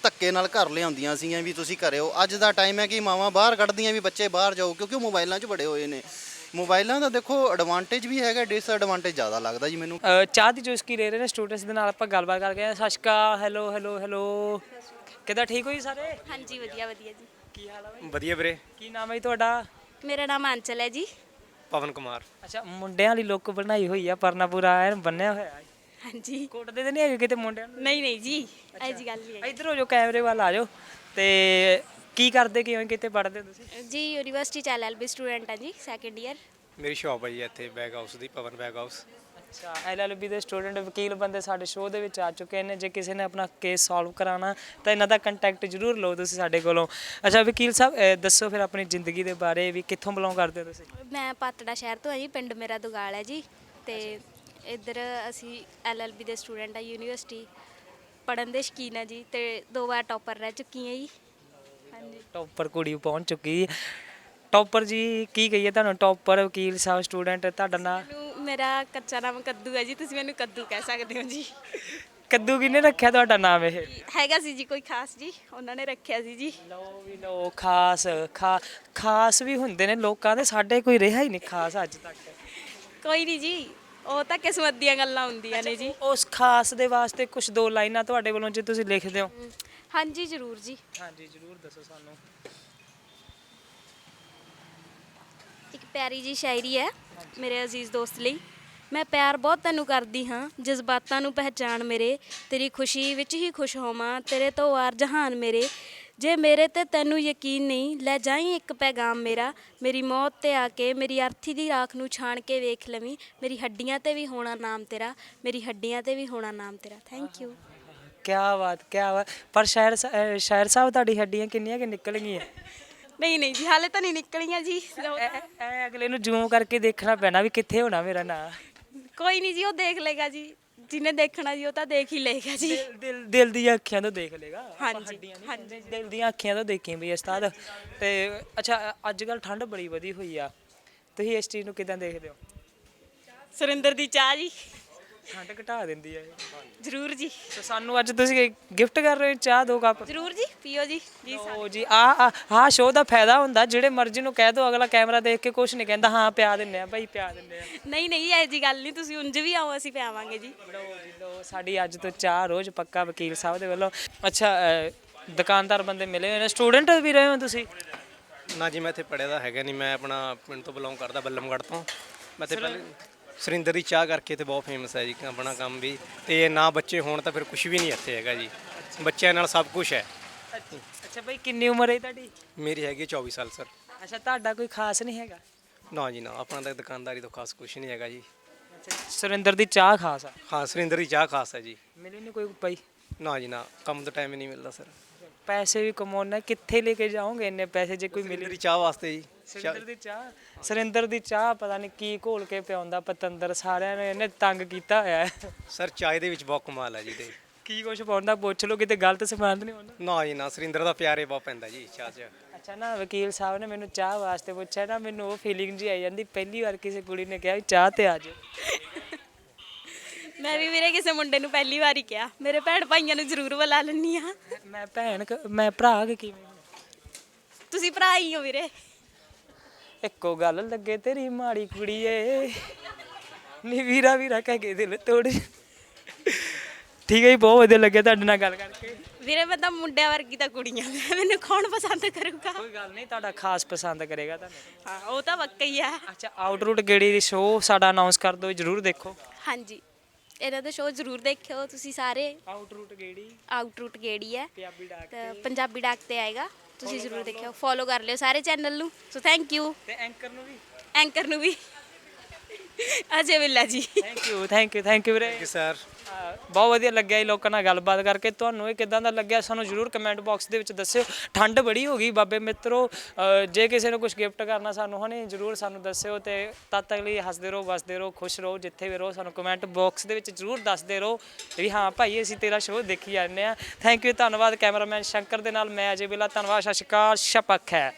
ਧੱਕੇ ਨਾਲ ਘਰ ਲਿਆਉਂਦੀਆਂ ਸੀਗੀਆਂ ਵੀ ਤੁਸੀਂ ਘਰੇ ਹੋ। ਅੱਜ ਦਾ ਟਾਈਮ ਹੈ ਕਿ ਮਾਵਾਂ ਬਾਹਰ ਕੱਢਦੀਆਂ ਵੀ ਬੱਚੇ ਬਾਹਰ ਜਾਓ ਕਿਉਂਕਿ ਉਹ ਮੋਬਾਈਲਾਂ 'ਚ ਵੜੇ ਹੋਏ ਨੇ। ਮੋਬਾਈਲਾਂ ਦਾ ਦੇਖੋ ਐਡਵਾਂਟੇਜ ਵੀ ਹੈਗਾ ਡਿਸਐਡਵਾਂਟੇਜ ਜ਼ਿਆਦਾ ਲੱਗਦਾ ਜੀ ਮੈਨੂੰ। ਚਾਹ ਦੀ ਚੂਸ ਕੀ ਲੈ ਰਹੇ ਨੇ ਸਟੂਡੈਂਟਸ ਦੇ ਨਾਲ? ਆਪਾਂ ਗੱਲਬਾਤ। ਸਤਿ ਸ਼੍ਰੀ ਅਕਾਲ ਹੈਲੋ ਹੈਲੋ ਹੈਲੋ ਕਿੱਦਾਂ ਠੀਕ ਹੋ ਜੀ ਸਾਰੇ? ਹਾਂਜੀ ਵਧੀਆ ਵਧੀਆ ਜੀ। ਕੀ ਹਾਲ ਹੈ ਬਾਈ? ਵਧੀਆ ਵੀਰੇ। ਕੀ ਨਾਮ ਹੈ ਜੀ ਤੁਹਾਡਾ? ਮੇਰਾ ਨਾਮ ਅੰਚਲ ਹੈ ਜੀ। ਪਵਨ ਕੁਮਾਰ। ਅੱਛਾ ਮੁੰਡਿਆਂ ਵਾਲੀ ਲੁੱਕ ਬਣਾਈ ਹੋਈ ਆ ਪਰਨਾ ਪੂਰਾ ਐਨ ਬੰਨਿਆ ਹੋਇਆ ਹੈ। ਹਾਂਜੀ। ਕੋਟਦੇ ਤੇ ਨਹੀਂ ਹੈਗੇ ਕਿਤੇ ਮੁੰਡਿਆਂ ਨੂੰ? ਨਹੀਂ ਨਹੀਂ ਜੀ ਐ ਜੀ ਗੱਲ ਨਹੀਂ ਇੱਧਰ ਹੋ ਜਾਓ ਕੈਮਰੇ ਵੱਲ ਆ ਜਾਓ। ਤੇ ਕੀ ਕਰਦੇ ਕਿਵੇਂ ਕਿਤੇ ਪੜ੍ਹਦੇ ਹੋ ਤੁਸੀਂ? ਹੈ ਜੀ ਯੂਨੀਵਰਸਿਟੀ ਚ ਐਲਐਲਬੀ ਸਟੂਡੈਂਟ ਹਾਂ ਜੀ ਸੈਕੰਡ ਈਅਰ ਮੇਰੀ ਸ਼ਾਪ ਹੈ ਜੀ ਇੱਥੇ ਬੈਗ ਹਾਊਸ ਦੀ ਪਵਨ ਬੈਗ ਹਾਊਸ ਅੱਛਾ ਐਲਐਲਬੀ ਦੇ ਸਟੂਡੈਂਟ ਵਕੀਲ ਬੰਦੇ ਸਾਡੇ ਸ਼ੋਅ ਦੇ ਵਿੱਚ ਆ ਚੁੱਕੇ ਨੇ। ਜੇ ਕਿਸੇ ਨੇ ਆਪਣਾ ਕੇਸ ਸੋਲਵ ਕਰਾਉਣਾ ਤਾਂ ਇਹਨਾਂ ਦਾ ਕੰਟੈਕਟ ਜ਼ਰੂਰ ਲਓ ਤੁਸੀਂ ਸਾਡੇ ਕੋਲੋਂ। ਅੱਛਾ ਵਕੀਲ ਸਾਹਿਬ ਅਹ ਦੱਸੋ ਫਿਰ ਆਪਣੀ ਜ਼ਿੰਦਗੀ ਦੇ ਬਾਰੇ ਵੀ ਕਿੱਥੋਂ ਬਿਲੋਂਗ ਕਰਦੇ ਹੋ ਤੁਸੀਂ? ਮੈਂ ਪਾਤੜਾ ਸ਼ਹਿਰ ਤੋਂ ਹਾਂ ਜੀ ਪਿੰਡ ਮੇਰਾ ਦੁਗਾਲ ਹੈ ਜੀ ਤੇ ਇੱਧਰ ਅਸੀਂ ਐਲਐਲਬੀ ਦੇ ਸਟੂਡੈਂਟ ਆ ਯੂਨੀਵਰਸਿਟੀ। ਪੜਨ ਦੇ ਸ਼ੌਕੀਨ ਆ ਜੀ ਤੇ ਦੋ ਵਾਰ ਟੌਪਰ ਰਹਿ ਚੁੱਕੀ ਹਾਂ ਜੀ। ਹਾਂਜੀ। ਟੌਪਰ ਕੁੜੀ ਪਹੁੰਚ ਚੁੱਕੀ। ਟੌਪਰ ਜੀ ਕੀ ਕਹੀਏ ਤੁਹਾਨੂੰ? ਟੌਪਰ ਵਕੀਲ ਸਾਹਿਬ ਸਟੂਡੈਂਟ ਤੁਹਾਡਾ ਨਾਂ? ਮੈਨੂੰ ਮੇਰਾ ਕੱਚਾ ਨਾਮ ਕੱਦੂ ਹੈ ਜੀ ਤੁਸੀਂ ਮੈਨੂੰ ਕੱਦੂ ਕਹਿ ਸਕਦੇ ਹੋ ਜੀ। ਕੱਦੂ ਕਿਹਨੇ ਰੱਖਿਆ ਤੁਹਾਡਾ ਨਾਮ ਇਹ? ਹੈਗਾ ਸੀ ਜੀ ਕੋਈ ਖਾਸ ਜੀ ਉਹਨਾਂ ਨੇ ਰੱਖਿਆ ਸੀ ਜੀ। ਲੋ ਵੀ ਲੋ ਖਾਸ ਖਾ ਖਾਸ ਵੀ ਹੁੰਦੇ ਨੇ ਲੋਕਾਂ ਦੇ ਸਾਡੇ ਕੋਈ ਰਿਹਾ ਹੀ ਨਹੀਂ ਖਾਸ ਅੱਜ ਤੱਕ। ਕੋਈ ਨਹੀਂ ਜੀ ਉਹ ਤਾਂ ਕਿਸਮਤ ਦੀਆਂ ਗੱਲਾਂ ਹੁੰਦੀਆਂ ਨੇ ਜੀ। ਉਸ ਖਾਸ ਦੇ ਵਾਸਤੇ ਕੁਝ ਦੋ ਲਾਈਨਾਂ ਤੁਹਾਡੇ ਵੱਲੋਂ ਜੇ ਤੁਸੀਂ ਲਿਖਦੇ ਹੋ ਹਾਂਜੀ ਜ਼ਰੂਰ ਜੀ। ਹਾਂਜੀ ਜਰੂਰ ਦੱਸੋ ਸਾਨੂੰ। ਇੱਕ ਪਿਆਰੀ ਜੀ ਸ਼ਾਇਰੀ ਹੈ ਮੇਰੇ ਅਜ਼ੀਜ਼ ਦੋਸਤ ਲਈ। ਮੈਂ ਪਿਆਰ ਬਹੁਤ ਤੈਨੂੰ ਕਰਦੀ ਹਾਂ ਜਜ਼ਬਾਤਾਂ ਨੂੰ ਪਹਿਚਾਣ ਮੇਰੇ ਤੇਰੀ ਖੁਸ਼ੀ ਵਿੱਚ ਹੀ ਖੁਸ਼ ਹੋਵਾਂ ਤੇਰੇ ਤੋਂ ਵਾਰ ਜਹਾਨ ਮੇਰੇ। ਜੇ ਮੇਰੇ ਤੇ ਤੈਨੂੰ ਯਕੀਨ ਨਹੀਂ ਲੈ ਜਾਈਂ ਇੱਕ ਪੈਗਾਮ ਮੇਰਾ। ਮੇਰੀ ਮੌਤ ਤੇ ਆ ਕੇ ਮੇਰੀ ਅਰਥੀ ਦੀ ਰਾਖ ਨੂੰ ਛਾਣ ਕੇ ਵੇਖ ਲਵੀਂ। ਮੇਰੀ ਹੱਡੀਆਂ ਤੇ ਵੀ ਹੋਣਾ ਨਾਮ ਤੇਰਾ ਮੇਰੀ ਹੱਡੀਆਂ ਤੇ ਵੀ ਹੋਣਾ ਨਾਮ ਤੇਰਾ। ਥੈਂਕ ਯੂ ਕੀ ਬਾਤ ਕੀ ਬਾਤ। ਪਰ ਸ਼ਾਇਰ ਸ- ਅਹ ਸ਼ਾਇਰ ਸਾਹਿਬ ਤੁਹਾਡੀ ਹੱਡੀਆਂ ਕਿੰਨੀਆਂ ਕਿ ਨਿਕਲ ਗਈਆਂ ਨਹੀਂ ਨਹੀਂ ਜੀ ਹਾਲੇ ਤਾਂ ਨਹੀਂ ਨਿਕਲੀਆਂ ਜੀ। ਐ ਐ ਅਗਲੇ ਨੂੰ ਜ਼ੂਮ ਕਰਕੇ ਦੇਖਣਾ ਪੈਣਾ ਵੀ ਕਿੱਥੇ ਹੋਣਾ ਮੇਰਾ ਨਾਂ। ਕੋਈ ਨਹੀਂ ਜੀ ਉਹ ਦੇਖ ਲੇਗਾ ਜੀ। ਜਿਹਨੇ ਦੇਖਣਾ ਜੀ ਉਹ ਤਾਂ ਦੇਖ ਹੀ ਲਏਗਾ ਜੀ। ਦਿਲ ਦਿਲ ਦਿਲ ਦੀਆਂ ਅੱਖੀਆਂ ਤੋਂ ਦੇਖ ਲੇਗਾ ਆਪਾਂ ਹਾਂਜੀ, ਹੱਡੀਆਂ ਨਹੀਂ ਕਹਿੰਦੇ, ਦਿਲ ਦੀਆਂ ਅੱਖੀਆਂ ਤੋਂ ਦੇਖੀ ਵੀ ਉਸਤਾਦ। ਤੇ ਅੱਛਾ ਅੱਜ ਕੱਲ ਠੰਡ ਬੜੀ ਵਧੀ ਹੋਈ ਆ। ਤੁਸੀਂ ਇਸ ਚੀਜ਼ ਨੂੰ ਕਿਦਾਂ ਦੇਖਦੇ ਹੋ? ਸੁਰਿੰਦਰ ਦੀ ਚਾਹ ਜੀ। ਠੰਡ ਘਟਾ ਦਿੰਦੀ ਇਹ। ਜ਼ਰੂਰ ਜੀ। ਤੇ ਸਾਨੂੰ ਅੱਜ ਤੁਸੀਂ ਗਿਫਟ ਕਰ ਰਹੇ ਹੋ ਚਾਹ ਦੋ ਕੱਪ। ਜ਼ਰੂਰ ਜੀ ਪੀਓ ਜੀ। ਜੀ ਓ ਜੀ ਆ ਆ ਆਹ ਸ਼ੋਅ ਦਾ ਫਾਇਦਾ ਹੁੰਦਾ ਜਿਹੜੇ ਮਰਜ਼ੀ ਨੂੰ ਕਹਿ ਦੋ ਅਗਲਾ ਕੈਮਰਾ ਦੇਖ ਕੇ ਕੁਝ ਨਹੀਂ ਕਹਿੰਦਾ ਹਾਂ ਪਿਆ ਦਿੰਨੇ ਆ ਭਾਈ ਪਿਆ ਦਿੰਨੇ ਆ। ਨਹੀਂ ਨਹੀਂ ਇਹ ਜੀ ਗੱਲ ਨਹੀਂ ਤੁਸੀਂ ਉਂਝ ਵੀ ਆਓ ਅਸੀਂ ਪਿਆਵਾਂਗੇ ਜੀ। ਲਓ ਜੀ ਲਓ ਸਾਡੀ ਅੱਜ ਤੋਂ ਚਾਹ ਰੋਜ਼ ਪੱਕਾ ਵਕੀਲ ਸਾਹਿਬ ਦੇ ਵੱਲੋਂ। ਅੱਛਾ ਅਹ, ਦੁਕਾਨਦਾਰ ਬੰਦੇ ਮਿਲੇ ਹੋਏ ਨੇ ਸਟੂਡੈਂਟ ਵੀ ਰਹੇ ਹੋ ਤੁਸੀਂ? ਨਾ ਜੀ ਮੈਂ ਇੱਥੇ ਪੜਿਆ ਦਾ ਹੈਗਾ ਨਹੀਂ ਮੈਂ ਆਪਣਾ ਪਿੰਡ ਤੋਂ ਬਿਲੋਂਗ ਕਰਦਾ ਬੱਲਮਗੜ੍ਹ ਤੋਂ। ਮੈਂ ਤੇ ਪਹਿਲੇ ਸੁਰਿੰਦਰ ਦੀ ਚਾਹ ਕਰਕੇ ਤੇ ਬਹੁਤ ਫੇਮਸ ਹੈ ਜੀ ਆਪਣਾ ਕੰਮ ਵੀ। ਤੇ ਨਾ ਬੱਚੇ ਹੋਣ ਤਾਂ ਫਿਰ ਕੁਝ ਵੀ ਨਹੀਂ ਇੱਥੇ ਹੈਗਾ ਜੀ। ਬੱਚਿਆਂ ਨਾਲ ਸਭ ਕੁਝ ਹੈ। ਅੱਛਾ। ਭਾਈ ਕਿੰਨੀ ਉਮਰ ਹੈ ਤੁਹਾਡੀ? ਮੇਰੀ ਹੈਗੀ 24 ਸਾਲ ਸਰ। ਅੱਛਾ ਤੁਹਾਡਾ ਕੋਈ ਖਾਸ ਨਹੀਂ ਹੈਗਾ? ਨਾ ਜੀ ਨਾ ਆਪਣਾ ਤਾਂ ਦੁਕਾਨਦਾਰੀ ਤੋਂ ਖਾਸ ਕੁਝ ਨਹੀਂ ਹੈਗਾ ਜੀ। ਸੁਰਿੰਦਰ ਦੀ ਚਾਹ ਖਾਸ ਆ? ਹਾਂ ਸੁਰਿੰਦਰ ਦੀ ਚਾਹ ਖਾਸ ਹੈ ਜੀ। ਮਿਲੇ ਨਹੀਂ ਕੋਈ ਭਾਈ ਨਾ ਜੀ ਨਾ ਕੰਮ ਤੋਂ ਟਾਈਮ ਹੀ ਨਹੀਂ ਮਿਲਦਾ ਸਰ। ਪੈਸੇ ਵੀ ਕਮਾਉਣਾ ਕਿੱਥੇ ਲੈ ਕੇ ਜਾਓਗੇ ਇੰਨੇ ਪੈਸੇ ਜੇ ਕੋਈ ਮਿਲੇ? ਚਾਹ ਵਾਸਤੇ ਜੀ। ਸੁਰਿੰਦਰ ਦੀ ਚਾਹ। ਸੁਰਿੰਦਰ ਦੀ ਚਾਹ ਪਤਾ ਨਹੀਂ ਕੀ ਘੋਲ ਕੇ ਪਿਆਉਂਦਾ ਪਤੰਦਰ ਸਾਰਿਆਂ ਨੇ ਇਹਨੇ ਤੰਗ ਕੀਤਾ ਹੋਇਆ ਹੈ। ਸਰ ਚਾਹ ਦੇ ਵਿੱਚ ਬਹੁਤ ਕਮਾਲ ਹੈ ਜੀ ਤੇ। ਕੀ ਕੁਛ ਪਾਉਂਦਾ ਪੁੱਛ ਲਓ ਕਿਤੇ ਗਲਤ ਸਮਾਨ ਨਹੀਂ ਹੁੰਦਾ? ਨਾ ਜੀ ਨਾ ਸੁਰਿੰਦਰ ਦਾ ਪਿਆਰੇ ਬਹੁਤ ਪੈਂਦਾ ਜੀ ਚਾਹ 'ਚ। ਅੱਛਾ ਨਾ ਵਕੀਲ ਸਾਹਿਬ ਨੇ ਮੈਨੂੰ ਚਾਹ ਵਾਸਤੇ ਪੁੱਛਿਆ ਨਾ ਮੈਨੂੰ ਉਹ ਫੀਲਿੰਗ ਜੀ ਆਈ ਜਾਂਦੀ ਪਹਿਲੀ ਵਾਰ ਕਿਸੇ ਕੁੜੀ ਨੇ ਕਿਹਾ ਵੀ ਚਾਹ ਤੇ ਆ ਜਾਓ। ਮੈਂ ਵੀ ਵੀਰੇ ਕਿਸੇ ਮੁੰਡੇ ਨੂੰ ਪਹਿਲੀ ਵਾਰੀ ਕਿਹਾ ਮੇਰੇ ਭੈਣ ਭਾਈਆਂ ਨੂੰ ਜ਼ਰੂਰ ਬੁਲਾ ਲੈਣੀ ਆ ਮੈਂ ਭੈਣ ਕ- ਮੈਂ ਭਰਾ ਕਿ ਕਿਵੇਂ? ਤੁਸੀਂ ਭਰਾ ਹੀ ਹੋ ਵੀਰੇ। ਇੱਕੋ ਗੱਲ ਲੱਗੇ ਤੇਰੀ ਮਾੜੀ ਕੁੜੀ ਏ ਨੀ ਵੀਰਾ ਵੀਰਾ ਕਹਿ ਕੇ ਦਿਲ ਤੋੜ। ਠੀਕ ਹੈ ਜੀ ਬਹੁਤ ਵਧੀਆ ਲੱਗਿਆ ਤੁਹਾਡੇ ਨਾਲ ਗੱਲ ਕਰਕੇ। ਵੀਰੇ ਮੈਂ ਤਾਂ ਮੁੰਡਿਆਂ ਵਰਗੀ ਤਾਂ ਕੁੜੀਆਂ ਮੈਨੂੰ ਕੌਣ ਪਸੰਦ ਕਰੂਗਾ? ਕੋਈ ਗੱਲ ਨਹੀਂ ਤੁਹਾਡਾ ਖਾਸ ਪਸੰਦ ਕਰੇਗਾ ਤੁਹਾਨੂੰ ਹਾਂ ਉਹ ਤਾਂ ਹੀ ਆ। ਅੱਛਾ ਆਊਟਰੂਟ ਗੇੜੀ ਦੀ ਸ਼ੋਅ ਸਾਡਾ ਅਨਾਉਂਸ ਕਰ ਦਿਓ ਜਰੂਰ ਦੇਖੋ। ਹਾਂਜੀ ਇਹਨਾਂ ਦਾ ਸ਼ੋਅ ਜ਼ਰੂਰ ਦੇਖਿਓ ਤੁਸੀਂ ਸਾਰੇ। ਆਊਟਰੂਟ ਗੇੜੀ ਆਊਟਰੂਟ ਗੇੜੀ ਹੈ ਪੰਜਾਬੀ ਡਾਕ ਤਾਂ। ਪੰਜਾਬੀ ਡਾਕ ਤੇ ਆਏਗਾ। ਤੁਸੀਂ ਜ਼ਰੂਰ ਦੇਖਿਓ ਫੋਲੋ ਕਰ ਲਿਓ ਸਾਰੇ ਚੈਨਲ ਨੂੰ। ਸੋ ਥੈਂਕ ਯੂ ਤੇ ਐਂਕਰ ਨੂੰ ਵੀ। ਐਂਕਰ ਨੂੰ ਵੀ। Ajay Billa ji. Thank you thank you thank you ਵੀਰੇ। ਸਰ ਅਹ ਬਹੁਤ ਵਧੀਆ ਲੱਗਿਆ ਜੀ ਲੋਕਾਂ ਨਾਲ ਗੱਲਬਾਤ ਕਰਕੇ। ਤੁਹਾਨੂੰ ਇਹ ਕਿਦਾਂ ਦਾ ਲੱਗਿਆ ਸਾਨੂੰ ਜਰੂਰ ਕਮੈਂਟ ਬਾਕਸ ਦੇ ਵਿੱਚ ਦੱਸਿਓ। ਠੰਡ ਬੜੀ ਹੋ ਗਈ ਬਾਬੇ ਮਿੱਤਰੋ ਜੇ ਕਿਸੇ ਨੂੰ ਕੁਝ ਗਿਫਟ ਕਰਨਾ ਸਾਨੂੰ ਹਨੇ ਜਰੂਰ ਸਾਨੂੰ ਦੱਸਿਓ ਤੇ ਤਦ ਤੱਕ ਲਈ ਹੱਸਦੇ ਰਹੋ ਵਸਦੇ ਰਹੋ ਖੁਸ਼ ਰਹੋ ਜਿੱਥੇ ਵੀ ਰਹੋ ਸਾਨੂੰ ਕਮੈਂਟ ਬਾਕਸ ਦੇ ਵਿੱਚ ਜਰੂਰ ਦੱਸਦੇ ਰਹੋ ਵੀ ਹਾਂ ਭਾਈ ਅਸੀਂ ਤੇਰਾ ਸ਼ੋਅ ਦੇਖੀ ਜਾਂਦੇ ਆ ਥੈਂਕ ਯੂ ਧੰਨਵਾਦ ਕੈਮਰਾਮੈਨ ਸ਼ੰਕਰ ਦੇ ਨਾਲ। ਮੈਂ ਅਜੇ ਬਿਲਾ ਧੰਨਵਾਦ ਸਤਿ ਸ਼੍ਰੀ ਅਕਾਲ ਸ਼ਪਕ ਹੈ।